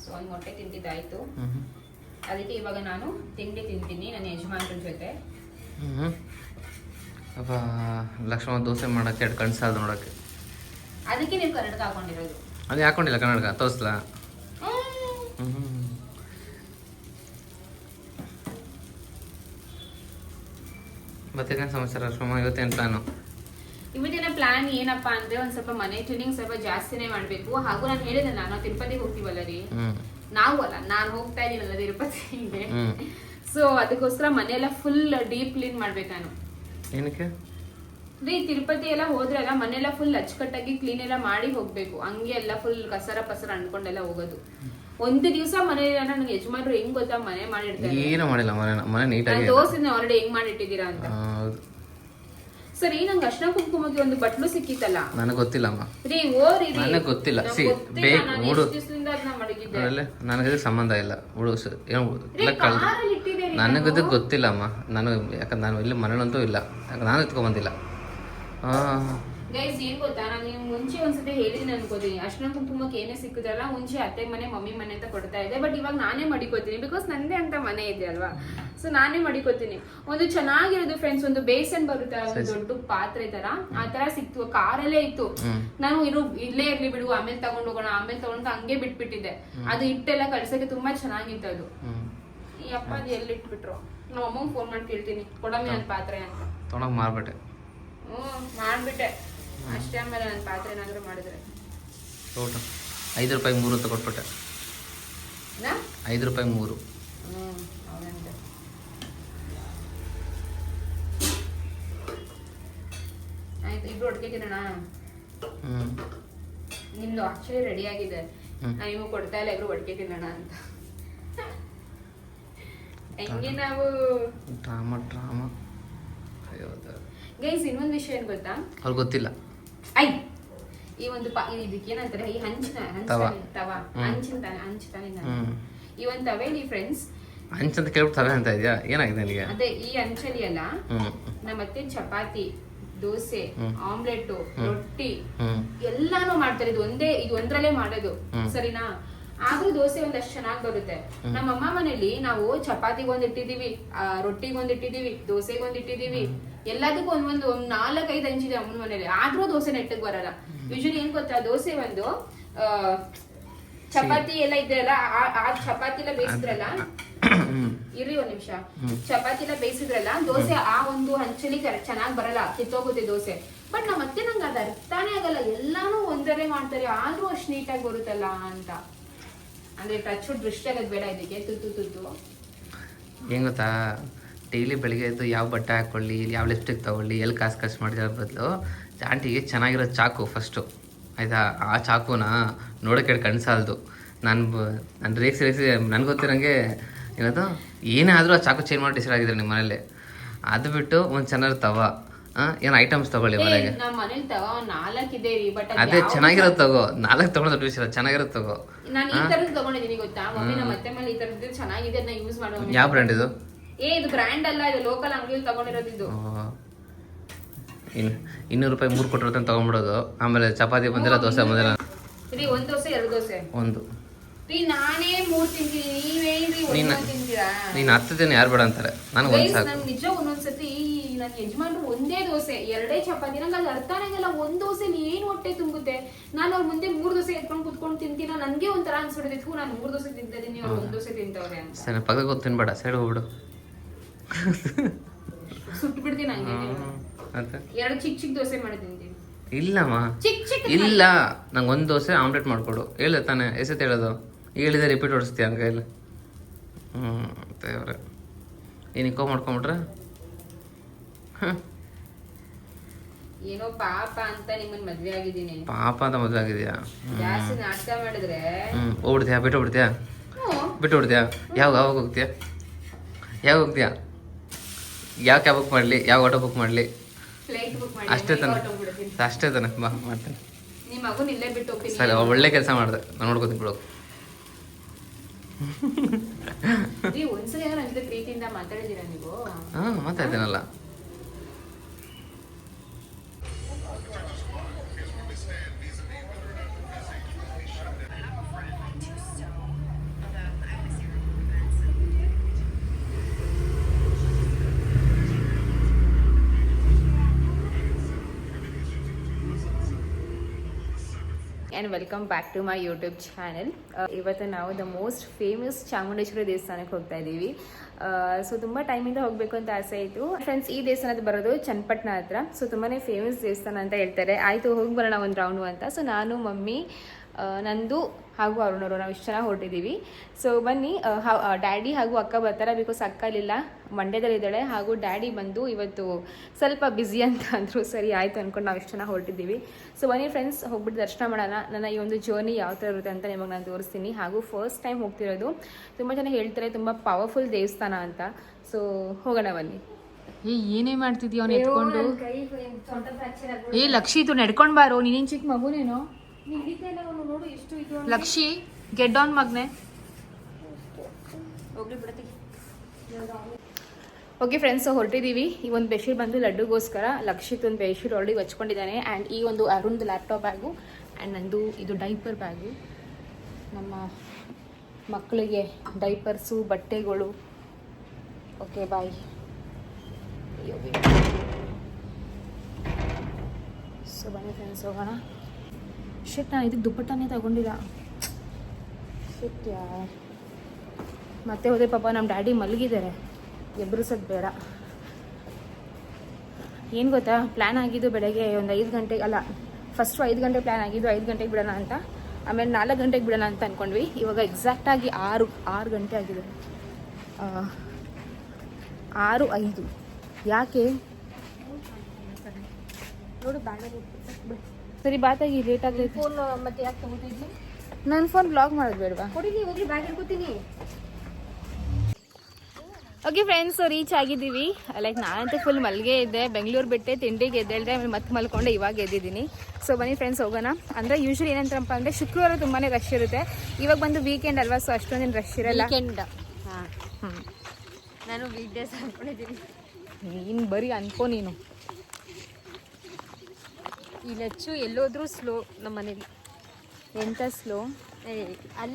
ಸೊ ಒಂದು ಮೊಟ್ಟೆ ತಿಂದಿದ್ದಾಯ್ತು. ಅದಕ್ಕೆ ಇವಾಗ ನಾನು ತಿಂಡಿ ತಿಂತೀನಿ ನನ್ನ ಯಜಮಾನ್ರ ಜೊತೆ. ಲಕ್ಷ್ಮಣ ದೋಸೆ ಮಾಡೋಕ್ಕೆ ಎರಡು ಕಣ್ಣು ಸಾಲದು ನೋಡೋಕ್ಕೆ. ಅದಕ್ಕೆ ನೀವು ಕನ್ನಡಕ ಹಾಕೊಂಡಿರೋದು. ಅದು ಹಾಕೊಂಡಿಲ್ಲ ಕನ್ನಡಕ ತೋರಿಸ್ಲಾ? ಹ್ಞೂ ಮತ್ತೇನು ಸಮಾಚಾರ ಲಕ್ಷ್ಮಣ ಇವತ್ತೇನು ಪ್ಲಾನು ಇವತ್ತಿನ ಪ್ಲಾನ್ ಏನಪ್ಪಾ ಅಂದ್ರೆ ಒಂದ್ ಸ್ವಲ್ಪ ಮನೆ ಕ್ಲೀನಿಂಗ್ ಸ್ವಲ್ಪ ಜಾಸ್ತಿನೇ ಮಾಡ್ಬೇಕು. ಹಾಗೂ ನಾನು ಹೇಳಿದೆ ನಾನು ತಿರುಪತಿಗೆ ಹೋಗ್ತೀವಲ್ಲ ರೀ? ನಾವು ಅಲ್ಲ ನಾನು ಹೋಗ್ತಾ ಇದೀನಲ್ಲ ತಿರುಪತಿಗೆ. ಸೊ ಅದಕ್ಕೋಸ್ಕರ ಮನೆಯೆಲ್ಲ ಫುಲ್ ಡೀಪ್ ಕ್ಲೀನ್ ಮಾಡ್ಬೇಕು ನಾನು. ಏನಕ್ಕೆ? ರೀ ತಿರುಪತಿ ಎಲ್ಲ ಹೋದ್ರಲ್ಲ ಮನೆಯೆಲ್ಲ ಫುಲ್ ಅಚ್ಚುಕಟ್ಟಾಗಿ ಕ್ಲೀನ್ ಎಲ್ಲ ಮಾಡಿ ಹೋಗ್ಬೇಕು. ಹಂಗೆ ಎಲ್ಲ ಫುಲ್ ಕಸರ ಪಸರ ಅನ್ಕೊಂಡೆಲ್ಲ ಹೋಗೋದು. ಒಂದು ದಿವಸ ಮನೆ ನನಗೆ ಯಜಮಾನ್ರು ಹೆಂಗ್ ಗೊತ್ತಾ ಮನೆ ಮಾಡಿರ್ತಾರೆ? ಏನು ಮಾಡಿಲ್ಲ ಮನೆ ಮನೆ ನೀಟಾಗಿ ತೋರಿಸಿದ್ನೆ ಆಲ್ರೆಡಿ ಹೆಂಗ್ ಮಾಡಿಟ್ಟಿದ್ದೀರಾ ಅಂತ. ಸರಿ ನಂಗೆ ಅರ್ಶನ ಕುಂಕುಮಕ್ಕೆ ಒಂದು ಬಟ್ಲು ಸಿಕ್ಕಿತ್ತಲ್ಲ. ನನಗೆ ಗೊತ್ತಿಲ್ಲಮ್ಮ ರೀ ಓ ರೀ. ರೀ. ನನಗೆ ಗೊತ್ತಿಲ್ಲ. ಸಿ ಗೊತ್ತಿಲ್ಲ, ಬೇಕು ಹುಡು ನನಗೆ ಸಂಬಂಧ ಇಲ್ಲ. ಹುಡು ಏನು ರೀ, ಎಲ್ಲ ಕಳ್ದು. ಕಾರಲ್ಲಿ ಇಟ್ಟಿದೆ ರೀ ನನಗೆ ನಾನು. ಇದಕ್ಕೆ ಗೊತ್ತಿಲ್ಲಮ್ಮ ನಾನು ಯಾಕಂದ್ರೆ ನಾನು ಇಲ್ಲಿ ಮನೇಲಂತೂ ಇಲ್ಲ. ಯಾಕಂದ್ರೆ ನಾನು ಎತ್ಕೊಂಬಂದಿಲ್ಲ ಹಾಂ ಗೈಸ್ ಏನ್ ಗೊತ್ತಾ? ನಾನು ನಿಮ್ಗೆ ಮುಂಚೆ ಒಂದ್ಸತಿ ಹೇಳಿದ್ದೀನಿ ಅನ್ಕೋತೀನಿ. ಅರ್ಶನ ಕುಂಕುಮಕ್ಕೆ ಏನೇ ಸಿಕ್ಕಿದ್ರಲ್ಲ ಮುಂಚೆ ಅತ್ತೆ ಮನೆ ಮಮ್ಮಿ ಮನೆ ಅಂತ ಕೊಡ್ತಾ ಇದೆ ಬಟ್ ಇವಾಗ ನಾನೇ ಮಡಿಕೋತೀನಿ. ಬಿಕಾಸ್ ನಂದೇ ಅಂತ ಮನೆ ಇದೆ ಅಲ್ವಾ? ಸೊ ನಾನೇ ಮಡಿಕೋತೀನಿ. ಒಂದು ಚೆನ್ನಾಗಿರೋದು ಫ್ರೆಂಡ್ಸ್ ಒಂದು ಬೇಸನ್ ಬರುತ್ತೆ ಒಂದು ದೊಡ್ಡ ಪಾತ್ರೆ ತರ. ಆ ತರ ಸಿಕ್ತು. ಕಾರಲ್ಲೇ ಇತ್ತು. ನಾನು ಇರು ಇಲ್ಲೇ ಇರ್ಲಿ ಬಿಡು. ಆಮೇಲೆ ತಗೊಂಡು ಹೋಗೋಣ ಆಮೇಲೆ ತಗೊಂಡು ಹಂಗೆ ಬಿಟ್ಬಿಟ್ಟಿದ್ದೆ. ಅದು ಹಿಟ್ಟೆಲ್ಲ ಕಳ್ಸಕ್ಕೆ ತುಂಬಾ ಚೆನ್ನಾಗಿತ್ತು ಅದು. ಅಪ್ಪ ಅದು ಎಲ್ಲಿ ಇಟ್ಬಿಟ್ರು ನಮ್ಮ ಅಮ್ಮಂಗೆ ಫೋನ್ ಮಾಡಿ ಕೇಳ್ತೀನಿ. ಕೊಡಮಿ ನನ್ನ ಪಾತ್ರೆ ಅಂತ. ತೊಗೊಂಡೋಗಿ ಮಾರ್ಬಿಟ್ಟೆ. ಹ್ಮ್ ಮಾಡ್ಬಿಟ್ಟೆ ಅಷ್ಟೇ ಆಮೇಲೆ ನನ್ನ ಪಾತ್ರೆ ಏನಾದರೂ ಮಾಡಿದ್ರೆ? ಟೋಟಲ್ ಐದು ರೂಪಾಯಿ ಮೂರು ಅಂತ ಕೊಟ್ಬಿಟ್ಟೆ. ನಾ? ಐದು ರೂಪಾಯಿ ಮೂರು. ಹ್ಞೂ ಆಯ್ತು ಇಬ್ರು ಒಟ್ಟಿಗೆ ತಿನ್ನೋಣ. ಹ್ಞೂ ನಿಮ್ದು ಆಕ್ಚುಲಿ ರೆಡಿ ಆಗಿದೆ. ನಾನು ನಿಮಗೆ ಕೊಡ್ತಾ ಇಲ್ಲ ಇಬ್ರು ಒಟ್ಟಿಗೆ ತಿನ್ನೋಣ ಅಂತ. ಹೆಂಗೆ ನಾವು? Drama drama. ಅಯ್ಯೋ ಗೈಸ್ ಇನ್ನೊಂದು ವಿಷಯ ಏನ್ ಗೊತ್ತಾ? ಅವ್ರಿಗೆ ಗೊತ್ತಿಲ್ಲ. ಐ. ಈ ಒಂದು ಪಾ ಇದಕ್ಕೆ ಏನಂತಾರೆ? ಈ ಹಂಚಿನ. ಹಂಚಿನ ತವ. ಹಂಚಿನ ತಾನೆ ಹಂಚ್ ತಾನೆ ನಾನು. ಹ್ಞೂ ಈ ಒಂದು ತವೆಲಿ ಫ್ರೆಂಡ್ಸ್ ಹಂಚಂತ ಕೇಳ್ಬಿಟ್ಟು ತವೆ ಅಂತ ಇದೆಯಾ? ಏನಾಗಿದೆ ನಿನಗೆ? ಅದೇ ಈ ಅಂಚಲಿ ಅಲ್ಲ ನಮ್ಮ ನಮ್ಮತ್ತೆ ಚಪಾತಿ ದೋಸೆ. ಆಮ್ಲೆಟ್ ರೊಟ್ಟಿ ಎಲ್ಲಾನು ಮಾಡ್ತಾರೆ. ಇದು ಒಂದೇ ಇದು ಒಂದ್ರಲ್ಲೇ ಮಾಡೋದು. ಸರಿನಾ? ಆದ್ರೂ ದೋಸೆ ಒಂದಷ್ಟು ಚೆನ್ನಾಗಿ ಬರುತ್ತೆ. ನಮ್ಮ ಅಮ್ಮ ಮನೇಲಿ ನಾವು ಚಪಾತಿಗೆ ಒಂದ್ ಇಟ್ಟಿದೀವಿ ಆ, ರೊಟ್ಟಿಗೆ ಒಂದ್ ಇಟ್ಟಿದೀವಿ ದೋಸೆಗೆ ಒಂದ್ ಇಟ್ಟಿದೀವಿ ಎಲ್ಲದಕ್ಕೂ ಒಂದೊಂದು ಒಂದ್ ನಾಲ್ಕೈದು ಹಂಚಿದೆ ಅಮ್ಮನ ಮನೇಲಿ. ಆದ್ರೂ ದೋಸೆ ನೆಟ್ಟಗ್ ಬರಲ್ಲ. ಯೂಶಲಿ ಏನ್ ಗೊತ್ತಾ ದೋಸೆ ಒಂದು ಚಪಾತಿ ಎಲ್ಲ ಇದ್ರಲ್ಲ ಆ- ಚಪಾತಿ ಎಲ್ಲ ಬೇಯಿಸಿದ್ರಲ್ಲ? ಇರ್ರಿ ಇರಿ ಒಂದ್ ನಿಮಿಷ. ಚಪಾತಿ ಎಲ್ಲ ಬೇಯಿಸಿದ್ರಲ್ಲ ದೋಸೆ ಆ ಒಂದು ಹಂಚಲಿ ಚೆನ್ನಾಗಿ ಬರಲ್ಲ ಕಿತ್ತೋಗುತ್ತೆ ದೋಸೆ. ಬಟ್ ನಮ್ಮ ಅತ್ತೆ ನಂಗೆ ಅದು ಅರ್ಥನೇ ಆಗಲ್ಲ. ಎಲ್ಲಾನು ಒಂದರೇ ಮಾಡ್ತಾರೆ. ಆದ್ರೂ ಅಷ್ಟು ನೀಟಾಗಿ ಬರುತ್ತಲ್ಲ ಅಂತ. ಅಂದ್ರೆ ಟಚ್ ದೃಷ್ಟಿ ಆಗೋದು ಬೇಡ ಇದಕ್ಕೆ. ತುತ್ತು ತುತ್ತು. ಏನ್ ಗೊತ್ತಾ? ಡೈಲಿ ಬೆಳಿಗ್ಗೆ ಎದ್ದು ಯಾವ ಬಟ್ಟೆ ಹಾಕ್ಕೊಳ್ಳಿ ಯಾವ ಲಿಪ್ಸ್ಟಿಕ್ ತಗೊಳ್ಳಿ ಎಲ್ಲಿ ಕಾಸು ಖರ್ಚು ಮಾಡಿರೋ ಬದಲು ಆಂಟಿಗೆ ಚೆನ್ನಾಗಿರೋ ಚಾಕು ಫಸ್ಟು ಆಯಿತಾ? ಆ ಚಾಕುನ ನೋಡೋಕೆ ಕಣ್ಣು ಸಾಲದು ನಾನು ನಾನು ರೇಕ್ಸ್ ರೇಕ್ಸ್ ನನಗೆ ಗೊತ್ತಿರೋಂಗೆ ಏನದು? ಏನೇ ಆದರೂ ಆ ಚಾಕು ಚೇಂಜ್ ಮಾಡಿ ಡಿಸೈಡ್ ಆಗಿದ್ದಾರೆ ನಿಮ್ಮ ಮನೇಲಿ ಅದು ಬಿಟ್ಟು ಒಂದು ಚೆನ್ನಾಗಿ ತವ ಏನು ಐಟಮ್ಸ್ ತಗೊಳ್ಳಿ ಮನೆಗೆ. ಅದೇ ಚೆನ್ನಾಗಿರೋದು ತಗೋ. ನಾಲ್ಕು ತಗೊಂಡು ದೊಡ್ಡ ವಿಷಯ ಚೆನ್ನಾಗಿರೋದು ತಗೋ. ಯಾವ ಬ್ರ್ಯಾಂಡ್ ಇದು? ಏ ಇದು ಬ್ರ್ಯಾಂಡ್ ಅಲ್ಲ ಇದು ಲೋಕಲ್ ಅಂಗಡಿಯಲ್ಲಿ ತಗೊಂಡಿರೋದು ಇದು. ಓ. ಇನ್ ಇನ್ನೂರು ರೂಪಾಯಿ ಮೂರು ಕೊಟ್ಟಿರೋದನ್ನ ತಗೊಂಡ್ಬಿಡೋದು. ಆಮೇಲೆ ಚಪಾತಿ ಬಂದಿಲ್ಲ ದೋಸೆ ಬಂದಿಲ್ಲ. ರೀ ಒಂದ್ ದೋಸೆ ಎರಡು ದೋಸೆ. ಒಂದು. ರೀ ನಾನೇ ಮೂರು ತಿಂತೀನಿ ನೀವೇನ್ರಿ ನೀನು ಒಂದ್ ತಿಂತೀರಾ ನೀನು ಹತ್ತು ದಿನ ಯಾರು ಬೇಡ ಅಂತಾರೆ. ನನಗೆ ಒಂದು ಸಾಕು. ನಂಗ್ ನಿಜ ಒಂದೊಂದ್ಸತಿ ನನ್ ಯಜಮಾನ್ರು ಒಂದೇ ದೋಸೆ ಎರಡೇ ಚಪಾತಿ. ನಂಗೆ ಅದು ಅರ್ಥ ಆಗಲ್ಲ. ದೋಸೆ ದೋಸೆಲಿ ಏನ್ ಹೊಟ್ಟೆ ತುಂಬುತ್ತೆ ನಾನು ಅವ್ರ ಮುಂದೆ ಮೂರು ದೋಸೆ ಎತ್ಕೊಂಡು ಕುತ್ಕೊಂಡು ತಿಂತೀನ ನನ್ಗೆ ಒಂಥರ ಅನ್ಸ್ಬಿಡುತ್ತೆ. ನಾನು ಮೂರು ದೋಸೆ ತಿಂತಿದ್ದೀನಿ ಅವ್ರು ಒಂದ್ ದೋಸೆ ತಿಂತವ್ರೆ ಅಂತ. ಸರಿ ಪಕ್ಕದ ಗೊತ್ತು ತಿನ್ಬೇಡ. ಸೈಡ್ ಹೋಗ್ಬಿಡು. ಸುಟ್ಟು ಬಿಡ್ತೀನಿ ಮತ್ತೆ? ಎರಡು ಚಿಕ್ಕ ಚಿಕ್ಕ ದೋಸೆ ಮಾಡಿ ತಿಂತೀನಿ. ಇಲ್ಲಮ್ಮ. ಚಿಕ್ಕ ಚಿಕ್ಕ ಇಲ್ಲ ನಂಗೆ ಒಂದು ದೋಸೆ ಆಮ್ಲೆಟ್ ಮಾಡಿಕೊಡು. ಹೇಳ ತಾನೆ ಎಸೆತ್ ಹೇಳೋದು? ಹೇಳಿದೆ ರಿಪೀಟ್ ಹೊಡಿಸ್ತೀಯ ಹಂಗೆ ಇಲ್ಲ ಹ್ಞೂ ದೇವ್ರೆ. ಏನು ಇಕೋ ಮಾಡ್ಕೊಂಬಿಟ್ರೆ? ಏನೋ ಪಾಪ ಅಂತ ನಿಮ್ಮನ್ನ ಮದ್ವೆ ಆಗಿದ್ದೀನಿ. ಪಾಪ ಅಂತ ಮದುವೆ ಆಗಿದೆಯಾ ಜಾಸ್ತಿ ನಾಟಕ ಮಾಡಿದ್ರೆ. ಹ್ಞೂ ಹೋಗ್ಬಿಡ್ತೀಯಾ? ಬಿಟ್ಟು ಬಿಡ್ತೀಯಾ. ಬಿಟ್ಟು ಬಿಡ್ತೀಯಾ ಯಾವಾಗ ಯಾವಾಗ ಹೋಗ್ತೀಯಾ? ಯಾವಾಗ ಹೋಗ್ತೀಯಾ? ಯಾವ ಕ್ಯಾಬ್ ಬುಕ್ ಮಾಡಲಿ ಯಾವ ಆಟೋ ಬುಕ್ ಮಾಡಲಿ? ಅಷ್ಟೇ ತನಕ. ಅಷ್ಟೇ ತನಕ ಬಾ ಮಾಡ್ತೇನೆ. ಸರಿ ಒಳ್ಳೆ ಕೆಲಸ ಮಾಡಿದೆ. ನಾನು ನೋಡ್ಕೋತೀನಿ ಬಿಡು. ನೀವು? ಹಾಂ ಮಾತಾಡ್ತೀನಲ್ಲ. And welcome back to my YouTube channel ಇವತ್ತು ನಾವು ದ ಮೋಸ್ಟ್ ಫೇಮಸ್ ಚಾಮುಂಡೇಶ್ವರಿ ದೇವಸ್ಥಾನಕ್ಕೆ ಹೋಗ್ತಾ ಇದ್ದೀವಿ. ಸೊ ತುಂಬ ಟೈಮಿಂದ ಹೋಗಬೇಕು ಅಂತ ಆಸೆ ಇತ್ತು. ಫ್ರೆಂಡ್ಸ್ ಈ ದೇವಸ್ಥಾನದ ಬರೋದು ಚನ್ನಪಟ್ಟಣ ಹತ್ರ. ಸೊ ತುಂಬಾ ಫೇಮಸ್ ದೇವಸ್ಥಾನ ಅಂತ ಹೇಳ್ತಾರೆ. ಆಯಿತು, ಹೋಗಿ ಬರೋಣ ಒಂದು ರೌಂಡು ಅಂತ. ಸೊ ನಾನು, ಮಮ್ಮಿ ನಂದು ಹಾಗೂ ಅರುಣರು ನಾವು ಇಷ್ಟು ಜನ ಹೊರಟಿದ್ದೀವಿ ಸೊ ಬನ್ನಿ ಡ್ಯಾಡಿ ಹಾಗೂ ಅಕ್ಕ ಬರ್ತಾರೆ ಬಿಕಾಸ್ ಅಕ್ಕ ಇಲ್ಲಿಲ್ಲ ಮಂಡ್ಯದಲ್ಲಿದ್ದಾಳೆ ಹಾಗೂ ಡ್ಯಾಡಿ ಬಂದು ಇವತ್ತು ಸ್ವಲ್ಪ ಬ್ಯುಸಿ ಅಂತ ಅಂದರು ಸರಿ ಆಯಿತು ಅಂದ್ಕೊಂಡು ನಾವು ಇಷ್ಟು ಜನ ಹೊರಟಿದ್ದೀವಿ ಸೊ ಬನ್ನಿ ಫ್ರೆಂಡ್ಸ್ ಹೋಗ್ಬಿಟ್ಟು ದರ್ಶನ ಮಾಡೋಣ. ನನ್ನ ಈ ಒಂದು ಜರ್ನಿ ಯಾವ ಥರ ಇರುತ್ತೆ ಅಂತ ನಿಮಗೆ ನಾನು ತೋರಿಸ್ತೀನಿ. ಹಾಗೂ ಫಸ್ಟ್ ಟೈಮ್ ಹೋಗ್ತಿರೋದು ತುಂಬ ಜನ ಹೇಳ್ತಾರೆ ತುಂಬ ಪವರ್ಫುಲ್ ದೇವಸ್ಥಾನ ಅಂತ. ಸೊ ಹೋಗೋಣ ಬನ್ನಿ. ಏ ಏನೇ ಮಾಡ್ತಿದ್ಯಾ ಅವ್ನು ಎತ್ಕೊಂಡು. ಏ ಲಕ್ಷಿ ತು ನಡ್ಕೊಂಡು ಬಾರೋ. ನೀನೇನು ಚಿಕ್ಕ ಮಗುನೇನೋ? ಲಕ್ಷಿ ಗೆಡ್ ಆನ್ ಮಗ್ನೆ. ಓಕೆ ಫ್ರೆಂಡ್ಸ್ ಹೊರಟಿದ್ದೀವಿ ಈ ಒಂದು ಬೆಡ್ಶೀಟ್ ಬಂದು ಲಡ್ಡುಗೋಸ್ಕರ ಲಕ್ಷಿತ್ ಒಂದು ಬೆಡ್ಶೀಟ್ ಆಲ್ರೆಡಿ ಹಚ್ಕೊಂಡಿದ್ದಾನೆ. ಆ್ಯಂಡ್ ಈ ಒಂದು ಅರುಣ್ದು ಲ್ಯಾಪ್ಟಾಪ್ ಬ್ಯಾಗು ಆ್ಯಂಡ್ ನಂದು ಇದು ಡೈಪರ್ ಬ್ಯಾಗು ನಮ್ಮ ಮಕ್ಕಳಿಗೆ ಡೈಪರ್ಸು ಬಟ್ಟೆಗಳು. ಓಕೆ ಬಾಯ್ ಸೊ ಬನ್ನಿ ಫ್ರೆಂಡ್ಸ್ ಹೋಗೋಣ. ಶಿಟ್ ನಾನು ಇದಕ್ಕೆ ದುಪ್ಪಟ್ಟನೇ ತಗೊಂಡಿಲ್ಲ. ಶಿಟ್ ಯಾರ್? ಮತ್ತೆ ಹೋದೆ ಪಾಪ ನಮ್ಮ ಡ್ಯಾಡಿ ಮಲಗಿದ್ದಾರೆ ಎಬ್ಬರಿಸೋದು ಬೇಡ. ಏನು ಗೊತ್ತಾ? ಪ್ಲ್ಯಾನ್ ಆಗಿದ್ದು ಬೆಳಗ್ಗೆ ಒಂದು ಐದು ಗಂಟೆಗೆ ಅಲ್ಲ ಫಸ್ಟು ಐದು ಗಂಟೆ ಪ್ಲ್ಯಾನ್ ಆಗಿದ್ದು ಐದು ಗಂಟೆಗೆ ಬಿಡೋಣ ಅಂತ. ಆಮೇಲೆ ನಾಲ್ಕು ಗಂಟೆಗೆ ಬಿಡೋಣ ಅಂತ ಅಂದ್ಕೊಂಡ್ವಿ ಇವಾಗ ಎಕ್ಸಾಕ್ಟಾಗಿ ಆರು ಆರು ಗಂಟೆ ಆಗಿದೆ. ಆರು ಐದು. ಯಾಕೆ? ನೋಡು ಸರಿ ಬಾತಾಗಿ ಲೇಟ್ ಆಗೈತೆ ಫೋನ್ ಮತ್ತೆ ಯಾಕೆ ತಗೋತಿದ್ವಿ ನನ್ನ ಫೋನ್ ಬ್ಲಾಗ್ ಮಾಡೋದು ಬೇಡವಾ? ಬ್ಯಾಗ್ ಓಕೆ ಫ್ರೆಂಡ್ಸ್ ರೀಚ್ ಆಗಿದ್ದೀವಿ. ಲೈಕ್ ನಾನಂತೂ ಫುಲ್ ಮಲ್ಗೆ ಇದ್ದೆ. ಬೆಂಗಳೂರು ಬಿಟ್ಟೆ ತಿಂಡಿಗೆ ಎದ್ದೇಳ್ದೆ ಆಮೇಲೆ ಮತ್ತೆ ಮಲ್ಕೊಂಡೆ ಇವಾಗ ಎದ್ದಿದ್ದೀನಿ. ಸೊ ಬನ್ನಿ ಫ್ರೆಂಡ್ಸ್ ಹೋಗೋಣ. ಅಂದರೆ ಯೂಶ್ವಲಿ ಏನಂತಾರಪ್ಪ ಅಂದರೆ ಶುಕ್ರವಾರ ತುಂಬಾ ರಶ್ ಇರುತ್ತೆ. ಇವಾಗ ಬಂದು ವೀಕೆಂಡ್ ಅಲ್ವಾ ಸೊ ಅಷ್ಟೊಂದೇನು ರಶ್ ಇರಲ್ಲ. ವೀಕೆಂಡ್ ಹಾಂ ನಾನು ವೀಕ್ ಡೇಸ್ ಅನ್ಕೊಂಡಿದ್ದೀನಿ. ನೀನು ಬರೀ ಅನ್ಕೋ ನೀನು. ಇಲ್ಲಿ ಲಚ್ಚು ಎಲ್ಲೋದ್ರೂ ಸ್ಲೋ ನಮ್ಮ ಮನೇಲಿ. ಎಂತ ಸ್ಲೋ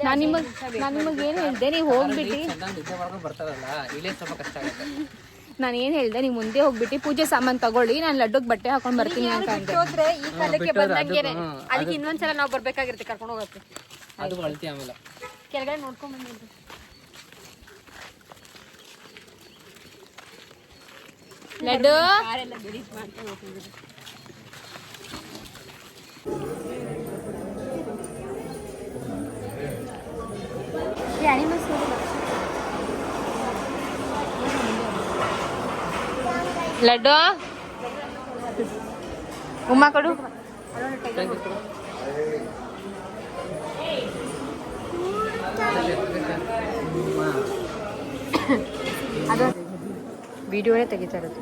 ನಾನು ನಿಮಗೆ ನಾನು ನಿಮಗೆ ಏನು ಹೇಳಿದೆ? ನೀವು ಹೋಗ್ಬಿಟ್ಟು. ಬರ್ತಾರಲ್ಲ ಇಲ್ಲೇ ಸ್ವಲ್ಪ ಕಷ್ಟ ಆಗುತ್ತೆ. ನಾನು ಏನು ಹೇಳಿದೆ? ನೀವು ಮುಂದೆ ಹೋಗ್ಬಿಟ್ಟು ಪೂಜೆ ಸಾಮಾನು ತಗೊಳ್ಳಿ ನಾನು ಲಡ್ಡುಗೆ ಬಟ್ಟೆ ಹಾಕೊಂಡು ಬರ್ತೀನಿ ಅಂತ ಅಂದೆ. ಹೋದ್ರೆ ಈ ಕಾಲಕ್ಕೆ ಬಂದಂಗೆನೆ. ಅದಕ್ಕೆ ಇನ್ನೊಂದ್ಸಲ ನಾವು ಬರ್ಬೇಕಾಗಿರುತ್ತೆ ಕರ್ಕೊಂಡು ಹೋಗಕ್ಕೆ. ಅದು ಅಳ್ತಿ ಆಮೇಲೆ. ಕೆಳಗಡೆ ನೋಡ್ಕೊಂಡ್ ಬಂದಿದ್ರಿ ಲಡ್ಡು? ಕಾರೆಲ್ಲ ಬಿಡಿಸ್ ಮಾಡ್ಕೊಂಡು ಹೋಗ್ತಿದ್ರು ಅನಿಮಲ್ಸ್ ಲಡ್ಡು ಉಮ್ಮ ಕೊಡು ಅದು ವಿಡಿಯೋನೇ ತೆಗಿತಾ ಇರೋದು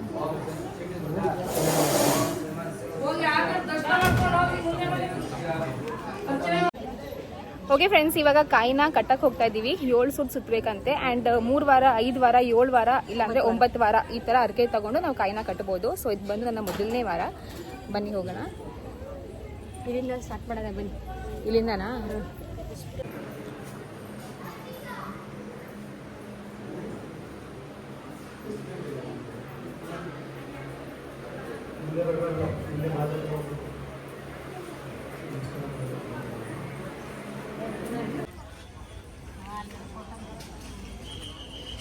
ಓಕೆ ಫ್ರೆಂಡ್ಸ್ ಇವಾಗ ಕಾಯಿನ ಕಟ್ಟಕ್ಕೆ ಹೋಗ್ತಾ ಇದ್ದೀವಿ ಏಳು ಸುತ್ತ ಸುತ್ತಬೇಕಂತೆ ಆ್ಯಂಡ್ ಮೂರು ವಾರ ಐದು ವಾರ ಏಳು ವಾರ ಇಲ್ಲಾಂದರೆ ಒಂಬತ್ತು ವಾರ. ಈ ಥರ ಅರ್ಕೆ ತಗೊಂಡು ನಾವು ಕಾಯಿನ ಕಟ್ಟಬಹುದು ಸೊ ಇದು ಬಂದು ನನ್ನ ಮೊದಲನೇ ವಾರ. ಬನ್ನಿ ಹೋಗೋಣ. ಇಲ್ಲಿಂದ ಸ್ಟಾರ್ಟ್ ಮಾಡೋಣ ಬನ್ನಿ. ಇಲ್ಲಿಂದನಾ?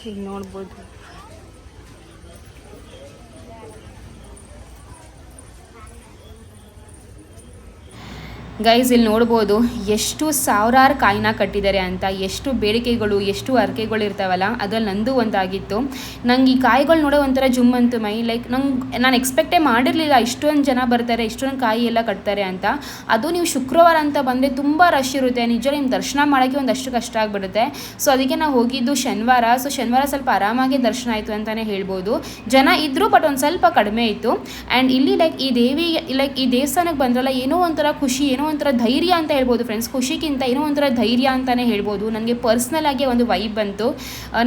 ಈಗ ನೋಡ್ಬೋದು ಗೈಸ್ ಇಲ್ಲಿ ನೋಡ್ಬೋದು ಎಷ್ಟು ಸಾವಿರಾರು ಕಾಯಿನ ಕಟ್ಟಿದ್ದಾರೆ ಅಂತ, ಎಷ್ಟು ಬೇಡಿಕೆಗಳು, ಎಷ್ಟು ಅರ್ಕೆಗಳು ಇರ್ತಾವಲ್ಲ, ಅದ್ರಲ್ಲಿ ನಂದು ಒಂದಾಗಿತ್ತು. ನಂಗೆ ಈ ಕಾಯಿಗಳು ನೋಡೋ ಒಂಥರ ಜುಮ್ ಅಂತು, ಮೈ ಲೈಕ್ ನಂಗೆ, ನಾನು ಎಕ್ಸ್ಪೆಕ್ಟೇ ಮಾಡಿರಲಿಲ್ಲ ಇಷ್ಟೊಂದು ಜನ ಬರ್ತಾರೆ, ಇಷ್ಟೊಂದು ಕಾಯಿ ಎಲ್ಲ ಕಟ್ತಾರೆ ಅಂತ. ಅದು ನೀವು ಶುಕ್ರವಾರ ಅಂತ ಬಂದರೆ ತುಂಬ ರಶ್ ಇರುತ್ತೆ. ನಿಜ ನಿಮ್ಮ ದರ್ಶನ ಮಾಡೋಕ್ಕೆ ಒಂದಷ್ಟು ಕಷ್ಟ ಆಗಿಬಿಡುತ್ತೆ. ಸೊ ಅದಕ್ಕೆ ನಾವು ಹೋಗಿದ್ದು ಶನಿವಾರ. ಸೊ ಶನಿವಾರ ಸ್ವಲ್ಪ ಆರಾಮಾಗಿ ದರ್ಶನ ಆಯಿತು ಅಂತಲೇ ಹೇಳ್ಬೋದು. ಜನ ಇದ್ದರು ಬಟ್ ಒಂದು ಸ್ವಲ್ಪ ಕಡಿಮೆ ಇತ್ತು. ಆ್ಯಂಡ್ ಇಲ್ಲಿ ಲೈಕ್ ಈ ದೇವಿ ಲೈಕ್ ಈ ದೇವಸ್ಥಾನಕ್ಕೆ ಬಂದ್ರಲ್ಲ, ಏನೋ ಒಂಥರ ಖುಷಿ, ಏನೋ ಒಂಥರ ಧೈರ್ಯ ಅಂತ ಹೇಳ್ಬೋದು ಫ್ರೆಂಡ್ಸ್ ಖುಷಿಗಿಂತ ಏನೋ ಒಂಥರ ಧೈರ್ಯ ಅಂತಲೇ ಹೇಳ್ಬೋದು. ನನಗೆ ಪರ್ಸ್ನಲ್ ಆಗಿ ಒಂದು ವೈಬ್ ಬಂತು.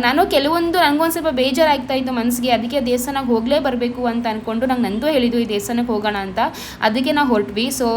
ನಾನು ಕೆಲವೊಂದು ನನಗೊಂದು ಸ್ವಲ್ಪ ಬೇಜಾರಾಗ್ತಾ ಇತ್ತು ಮನಸ್ಸಿಗೆ ಅದಕ್ಕೆ ದೇವಸ್ಥಾನಕ್ಕೆ ಹೋಗಲೇ ಬರಬೇಕು ಅಂತ ಅಂದ್ಕೊಂಡು ನಂಗೆ ನಂದು ಹೇಳಿದ್ದು ಈ ದೇವಸ್ಥಾನಕ್ಕೆ ಹೋಗೋಣ ಅಂತ. ಅದಕ್ಕೆ ನಾವು ಹೊರಟ್ವಿ. ಸೊ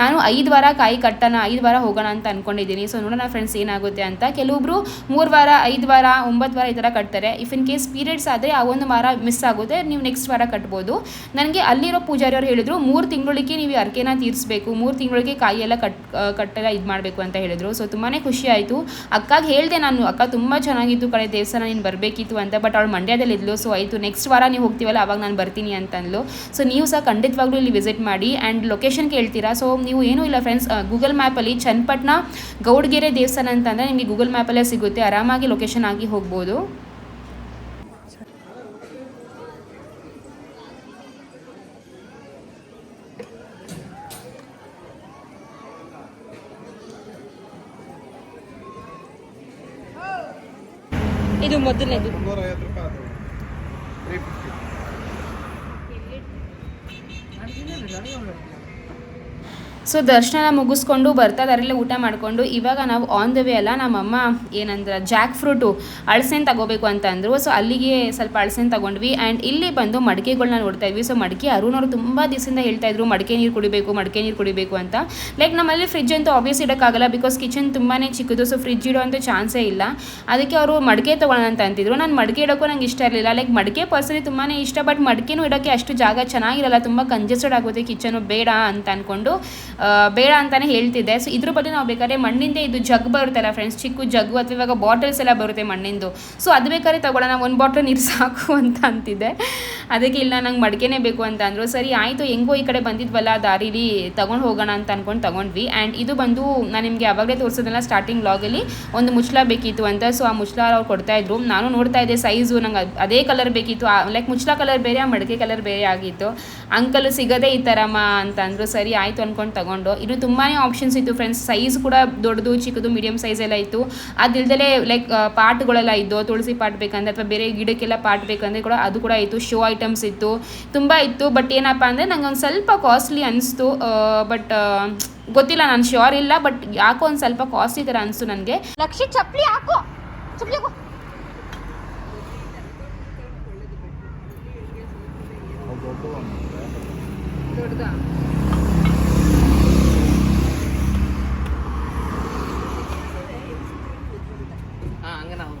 ನಾನು ಐದು ವಾರ ಕಾಯಿ ಕಟ್ಟೋಣ, ಐದು ವಾರ ಹೋಗೋಣ ಅಂತ ಅಂದ್ಕೊಂಡಿದ್ದೀನಿ ಸೊ ನೋಡೋಣ ಫ್ರೆಂಡ್ಸ್ ಏನಾಗುತ್ತೆ ಅಂತ. ಕೆಲವೊಬ್ಬರು ಮೂರು ವಾರ, ಐದು ವಾರ, ಒಂಬತ್ತು ವಾರ ಈ ಥರ ಕಟ್ತಾರೆ. ಇಫ್ ಇನ್ ಕೇಸ್ ಪೀರಿಯಡ್ಸ್ ಆದರೆ ಆ ಒಂದು ವಾರ ಮಿಸ್ ಆಗುತ್ತೆ, ನೀವು ನೆಕ್ಸ್ಟ್ ವಾರ ಕಟ್ಬೋದು. ನನಗೆ ಅಲ್ಲಿರೋ ಪೂಜಾರಿಯವರು ಹೇಳಿದ್ರು, ಮೂರು ತಿಂಗಳಿಗೆ ನೀವು ಅರ್ಕೆನ ತೀರಿಸಬೇಕು. ಮೂರು ತಿಂಗಳಿಗೆ ಕಾಯಿ ಎಲ್ಲ ಕಟ್ ಕಟ್ಟೆಲ್ಲ ಇದು ಮಾಡಬೇಕು ಅಂತ ಹೇಳಿದ್ರು. ಸೊ ತುಂಬಾ ಖುಷಿ ಆಯಿತು. ಅಕ್ಕಾಗೆ ಹೇಳಿದೆ ನಾನು, ಅಕ್ಕ, ತುಂಬ ಚೆನ್ನಾಗಿತ್ತು ಕಡೆ ದೇವಸ್ಥಾನ ನೀನು ಬರಬೇಕಿತ್ತು ಅಂತ ಬಟ್ ಅವಳು ಮಂಡ್ಯದಲ್ಲಿ ಇದ್ಲು ಸೊ ಆಯಿತು ನೆಕ್ಸ್ಟ್ ವಾರ ನೀವು ಹೋಗ್ತೀವಲ್ಲ, ಅವಾಗ ನಾನು ಬರ್ತೀನಿ ಅಂತಂದ್ಲು. ಸೊ ನೀವು ಸಹ ಖಂಡಿತವಾಗ್ಲೂ ಇಲ್ಲಿ ವಿಸಿಟ್ ಮಾಡಿ ಆ್ಯಂಡ್ ಲೊಕೇಶನ್ ಕೇಳ್ತೀರಾ? ಸೊ ನೀವು ಏನೂ ಇಲ್ಲ ಫ್ರೆಂಡ್ಸ್ ಗೂಗಲ್ ಮ್ಯಾಪಲ್ಲಿ ಚನ್ನಪಟ್ಟಣ ಗೌಡ್ಗೆರೆ ದೇವಸ್ಥಾನ ಅಂತಂದರೆ ನಿಮಗೆ ಗೂಗಲ್ ಮ್ಯಾಪಲ್ಲೇ ಸಿಗುತ್ತೆ. ಆರಾಮಾಗಿ ಲೊಕೇಶನ್ ಆಗಿ ಹೋಗ್ಬೋದು. ಇದು ಮೊದಲನೇದು. ಸೊ ದರ್ಶನ ಮುಗಿಸ್ಕೊಂಡು ಬರ್ತಾ ದಾರಿಲ್ಲೇ ಊಟ ಮಾಡಿಕೊಂಡು ಇವಾಗ ನಾವು ಆನ್ ದ ವೇ ಅಲ್ಲ, ನಮ್ಮಮ್ಮ ಏನಂದ್ರೆ ಜಾಕ್ ಫ್ರೂಟು ಅಳಸೆನ್ ತಗೋಬೇಕು ಅಂತ ಅಂದರು. ಸೊ ಅಲ್ಲಿಗೆ ಸ್ವಲ್ಪ ಅಳಸೆನ್ ತಗೊಂಡ್ವಿ. ಆ್ಯಂಡ್ ಇಲ್ಲಿ ಬಂದು ಮಡಿಕೆಗಳನ್ನ ನೋಡ್ತಾ ಇದ್ವಿ. ಸೊ ಮಡಿಕೆ ಅರುಣ್ ಅವರು ತುಂಬ ದಿವಸದಿಂದ ಹೇಳ್ತಾ ಇದ್ರು, ಮಡಿಕೆ ನೀರು ಕುಡಿಬೇಕು, ಮಡಿಕೆ ನೀರು ಕುಡಿಬೇಕು ಅಂತ. ಲೈಕ್ ನಮ್ಮಲ್ಲಿ ಫ್ರಿಜ್ ಅಂತೂ ಆಬ್ವಿಯಸ್ ಇಡೋಕ್ಕಾಗಲ್ಲ ಬಿಕಾಸ್ ಕಿಚನ್ ತುಂಬಾ ಚಿಕ್ಕದು. ಸೊ ಫ್ರಿಜ್ ಇಡೋಂಥ ಚಾನ್ಸೇ ಇಲ್ಲ. ಅದಕ್ಕೆ ಅವರು ಮಡಿಕೆ ತೊಗೊಳ್ಳೋಣ ಅಂತ ಅಂತಿದ್ರು. ನಾನು ಮಡಿಕೆ ಇಡೋಕ್ಕೂ ನಂಗೆ ಇಷ್ಟ ಇರಲಿಲ್ಲ. ಲೈಕ್ ಮಡಿಕೆ ಪರ್ಸನಿ ತುಂಬಾ ಇಷ್ಟ ಬಟ್ ಮಡಿಕೆನೂ ಇಡೋಕ್ಕೆ ಅಷ್ಟು ಜಾಗ ಚೆನ್ನಾಗಿರಲ್ಲ. ತುಂಬ ಕಂಜೆಸ್ಟೆಡ್ ಆಗುತ್ತೆ ಕಿಚನು ಬೇಡ ಅಂತ ಅಂದ್ಕೊಂಡು ಬೇಡ ಅಂತಾನೆ ಹೇಳ್ತಿದ್ದೆ. ಸೊ ಇದ್ರ ಬದಲು ನಾವು ಬೇಕಾದ್ರೆ ಮಣ್ಣಿಂದ ಇದು ಜಗ್ ಬರುತ್ತಲ್ಲ ಫ್ರೆಂಡ್ಸ್ ಚಿಕ್ಕ ಜಗ್ಗು ಅಥವಾ ಇವಾಗ ಬಾಟಲ್ಸ್ ಎಲ್ಲ ಬರುತ್ತೆ ಮಣ್ಣಿಂದು. ಸೊ ಅದು ಬೇಕಾದ್ರೆ ತಗೊಳ್ಳೋಣ, ಒಂದು ಬಾಟಲ್ ನೀರು ಸಾಕು ಅಂತ ಅಂತಿದ್ದೆ. ಅದಕ್ಕೆ ಇಲ್ಲ, ನಂಗೆ ಮಡಿಕೆನೇ ಬೇಕು ಅಂತ ಅಂದರು. ಸರಿ, ಆಯಿತು, ಹೆಂಗೋ ಈ ಕಡೆ ಬಂದಿದ್ವಲ್ಲ, ದಾರಿಲಿ ತೊಗೊಂಡು ಹೋಗೋಣ ಅಂತ ಅಂದ್ಕೊಂಡು ತಗೊಂಡ್ವಿ. ಆ್ಯಂಡ್ ಇದು ಬಂದು ನಾನು ನಿಮಗೆ ಅವಾಗಲೇ ತೋರಿಸೋದಲ್ಲ ಸ್ಟಾರ್ಟಿಂಗ್ ಲಾಗಲ್ಲಿ ಒಂದು ಮುಚ್ಚಳ ಬೇಕಿತ್ತು ಅಂತ. ಸೊ ಆ ಮುಚ್ಚಳ ಅವ್ರು ಕೊಡ್ತಾ ಇದ್ರು. ನಾನು ನೋಡ್ತಾ ಇದ್ದೆ ಸೈಜು ನಂಗೆ ಅದ್- ಕಲರ್ ಬೇಕಿತ್ತು. ಲೈಕ್ ಮುಚ್ಚಳ ಕಲರ್ ಬೇರೆ, ಆ ಮಡಿಕೆ ಕಲರ್ ಬೇರೆ ಆಗಿತ್ತು. ಅಂಕಲ್ ಸಿಗದೇ ಈ ಥರಮ್ಮ ಅಂತ ಅಂದರು. ಸರಿ, ಆಯಿತು ಅಂದ್ಕೊಂಡು ತಗೊಂಡು. ಇನ್ನು ತುಂಬಾ ಆಪ್ಷನ್ಸ್ ಇತ್ತು ಫ್ರೆಂಡ್ಸ್ ಸೈಜ್ ಕೂಡ ದೊಡ್ಡದು, ಚಿಕ್ಕದು ಮೀಡಿಯಮ್ ಸೈಜ್ ಎಲ್ಲ ಇತ್ತು. ಅದಿಲ್ದಲೇ ಲೈಕ್ ಪಾಟ್ಗಳೆಲ್ಲ ಇದ್ದು, ತುಳಸಿ ಪಾಟ್ ಬೇಕಂದ್ರೆ, ಅಥವಾ ಬೇರೆ ಗಿಡಕ್ಕೆಲ್ಲ ಪಾಟ್ ಬೇಕಂದ್ರೆ ಕೂಡ ಅದು ಕೂಡ ಇತ್ತು. ಶೋ ಐಟಮ್ಸ್ ಇತ್ತು ತುಂಬ ಇತ್ತು ಬಟ್ ಏನಪ್ಪ ಅಂದರೆ ನಂಗೆ ಒಂದು ಸ್ವಲ್ಪ ಕಾಸ್ಟ್ಲಿ ಅನಿಸ್ತು ಬಟ್ ಗೊತ್ತಿಲ್ಲ ನಾನು ಶ್ಯೂರ್ ಇಲ್ಲ ಬಟ್ ಯಾಕೋ ಒಂದು ಸ್ವಲ್ಪ ಕಾಸ್ಟ್ಲಿ ಥರ ಅನಿಸ್ತು ನನಗೆ ಲಕ್ಷಿ ಚಪ್ಪಲಿ ಹಾಕೋ ಚಪ್ಪಲಿ ಹಾಕೋ. ಹಾಂ ಹಂಗೆ ನಾವು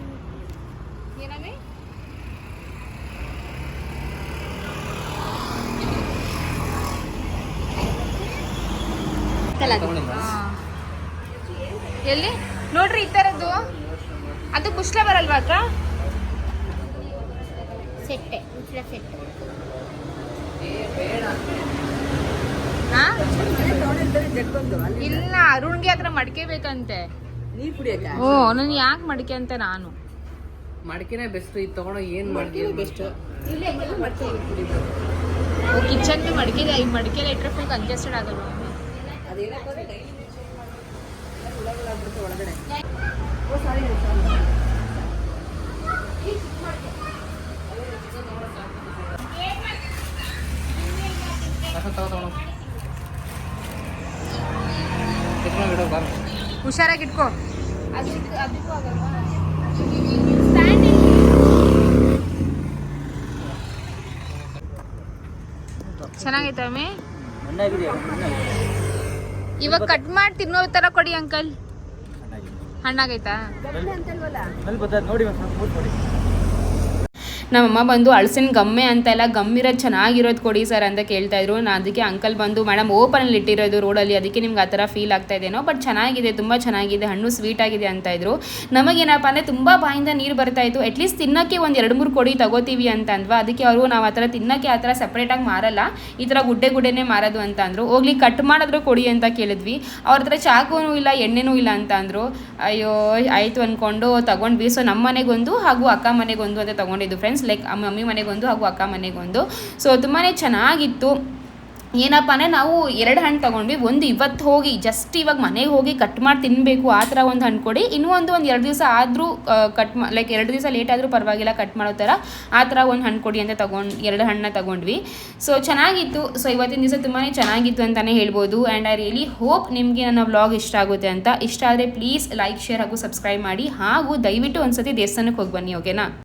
ತಗೊಂಡಿಲ್ಲ ಎಲ್ಲಿ ನೋಡ್ರಿ ಈ ಥರದ್ದು ಅದು ಬುಷ್ಲ ಬರಲ್ವಾ ಅಕ್ಕ ಸೆಟ್ಟೆ ಮುಚ್ಚಳ ಸೆಟ್ಟೆ ಹಾ? ಇಲ್ಲ ಅರುಣ್ಗೆ ಹತ್ರ ಮಡಿಕೆ ಬೇಕಂತೆ ಓ ನಾನು ಯಾಕೆ ಮಡಿಕೆ ಅಂತ ನಾನು? ಮಡಿಕೆನೇ ಬೆಸ್ಟ್ ಇದು ತಗೊಂಡು ಏನು ಮಡಿಕೆ ಬೆಸ್ಟ್ ಕಿಚನ್ಗೆ ಮಡಿಕೆ ಈ ಮಡಿಕೆಲ್ಲ ಇಟ್ಟರೆ ಫುಲ್ ಕಂಜೆಸ್ಟೆಡ್ ಆಗಲ್ಲ ಒಳಗಡೆ ಹುಷಾರಾಗಿ ಇಟ್ಕೋ. ಅದಕ್ಕೆ ಅದಕ್ಕೂ ಆಗಲ್ವಾ? ಚೆನ್ನಾಗೈತೆ ಅಮ್ಮಿ? ಇವಾಗ ಕಟ್ ಮಾಡಿ ತಿನ್ನೋ ತರ ಕೊಡಿ ಅಂಕಲ್. ಹಣ್ಣಾಗೈತಾ? ನಮ್ಮಮ್ಮ ಬಂದು ಹಳಸಿನ ಗಮ್ಮೆ ಅಂತ ಎಲ್ಲ ಗಮ್ಮಿರೋದು ಚೆನ್ನಾಗಿರೋದು ಕೊಡಿ ಸರ್ ಅಂತ ಕೇಳ್ತಾ ಇದ್ರು. ನಾನು ಅದಕ್ಕೆ ಅಂಕಲ್ ಬಂದು ಮೇಡಮ್ ಓಪನಲ್ಲಿ ಇಟ್ಟಿರೋದು ರೋಡಲ್ಲಿ ಅದಕ್ಕೆ ನಿಮ್ಗೆ ಆ ಥರ ಫೀಲ್ ಆಗ್ತಾ ಇದೇನೋ ಬಟ್ ಚೆನ್ನಾಗಿದೆ, ತುಂಬ ಚೆನ್ನಾಗಿದೆ, ಹಣ್ಣು ಸ್ವೀಟ್ ಆಗಿದೆ ಅಂತ ಇದ್ರು. ನಮಗೇನಪ್ಪ ಅಂದರೆ ತುಂಬ ಬಾಯಿಂದ ನೀರು ಬರ್ತಾ ಇತ್ತು. ಅಟ್ಲೀಸ್ಟ್ ತಿನ್ನೋಕ್ಕೆ ಒಂದು ಎರಡು ಮೂರು ಕೊಡಿ ತಗೋತೀವಿ ಅಂತ ಅಂದ್ವಾ. ಅದಕ್ಕೆ ಅವರು ನಾವು ಆ ಥರ ತಿನ್ನೋಕ್ಕೆ ಆ ಥರ ಸಪ್ರೇಟಾಗಿ ಮಾರಲ್ಲ. ಈ ಥರ ಗುಡ್ಡೆ ಗುಡ್ಡೆನೇ ಮಾರೋದು ಅಂತ ಅಂದರು. ಹೋಗ್ಲಿ ಕಟ್ ಮಾಡಿದ್ರು ಕೊಡಿ ಅಂತ ಕೇಳಿದ್ವಿ. ಅವ್ರ ಹತ್ರ ಚಾಕೂ ಇಲ್ಲ, ಎಣ್ಣೆನೂ ಇಲ್ಲ ಅಂತ ಅಂದರು. ಅಯ್ಯೋ, ಆಯಿತು ಅಂದ್ಕೊಂಡು ತಗೊಂಡ್ವಿ. ಸೊ ನಮ್ಮ ಮನೆಗೊಂದು ಹಾಗೂ ಅಕ್ಕ ಮನೆಗೊಂದು ಅಂತ ತಗೊಂಡಿದ್ದು. ಫ್ರೆಂಡ್ಸ್ ಲೈಕ್ ಮಮ್ಮಿ ಮನೆಗೊಂದು, ಹಾಗೂ ಅಕ್ಕ ಮನೆಗೊಂದು. ಸೊ ತುಂಬಾ ಚೆನ್ನಾಗಿತ್ತು. ಏನಪ್ಪ ಅಂದರೆ ನಾವು ಎರಡು ಹಣ್ಣು ತೊಗೊಂಡ್ವಿ. ಒಂದು ಇವತ್ತು ಹೋಗಿ ಜಸ್ಟ್ ಇವಾಗ ಮನೆಗೆ ಹೋಗಿ ಕಟ್ ಮಾಡಿ ತಿನ್ನಬೇಕು ಆ ಥರ ಒಂದು ಹಣ್ಣು ಕೊಡಿ. ಇನ್ನೊಂದು ಒಂದು ಎರಡು ದಿವಸ ಆದರೂ ಕಟ್ ಮಾ ಲೈಕ್ ಎರಡು ದಿವಸ ಲೇಟ್ ಆದರೂ ಪರವಾಗಿಲ್ಲ ಕಟ್ ಮಾಡೋ ಥರ ಆ ಥರ ಒಂದು ಹಣ್ಣು ಕೊಡಿ ಅಂತ ತೊಗೊಂಡು, ಎರಡು ಹಣ್ಣನ್ನ ತಗೊಂಡ್ವಿ. ಸೊ ಚೆನ್ನಾಗಿತ್ತು. ಸೊ ಇವತ್ತಿನ ದಿವಸ ತುಂಬಾ ಚೆನ್ನಾಗಿತ್ತು ಅಂತಲೇ ಹೇಳ್ಬೋದು. ಆ್ಯಂಡ್ ಐ ರಿಯಲಿ ಹೋಪ್ ನಿಮಗೆ ನನ್ನ ವ್ಲಾಗ್ ಇಷ್ಟ ಆಗುತ್ತೆ ಅಂತ. ಇಷ್ಟ ಆದರೆ ಪ್ಲೀಸ್ ಲೈಕ್ ಶೇರ್ ಹಾಗೂ ಸಬ್ಸ್ಕ್ರೈಬ್ ಮಾಡಿ. ಹಾಗೂ ದಯವಿಟ್ಟು ಒಂದು ಸತಿ ದೇವಸ್ಥಾನಕ್ಕೆ ಹೋಗಿ ಬನ್ನಿ ಓಕೆನಾ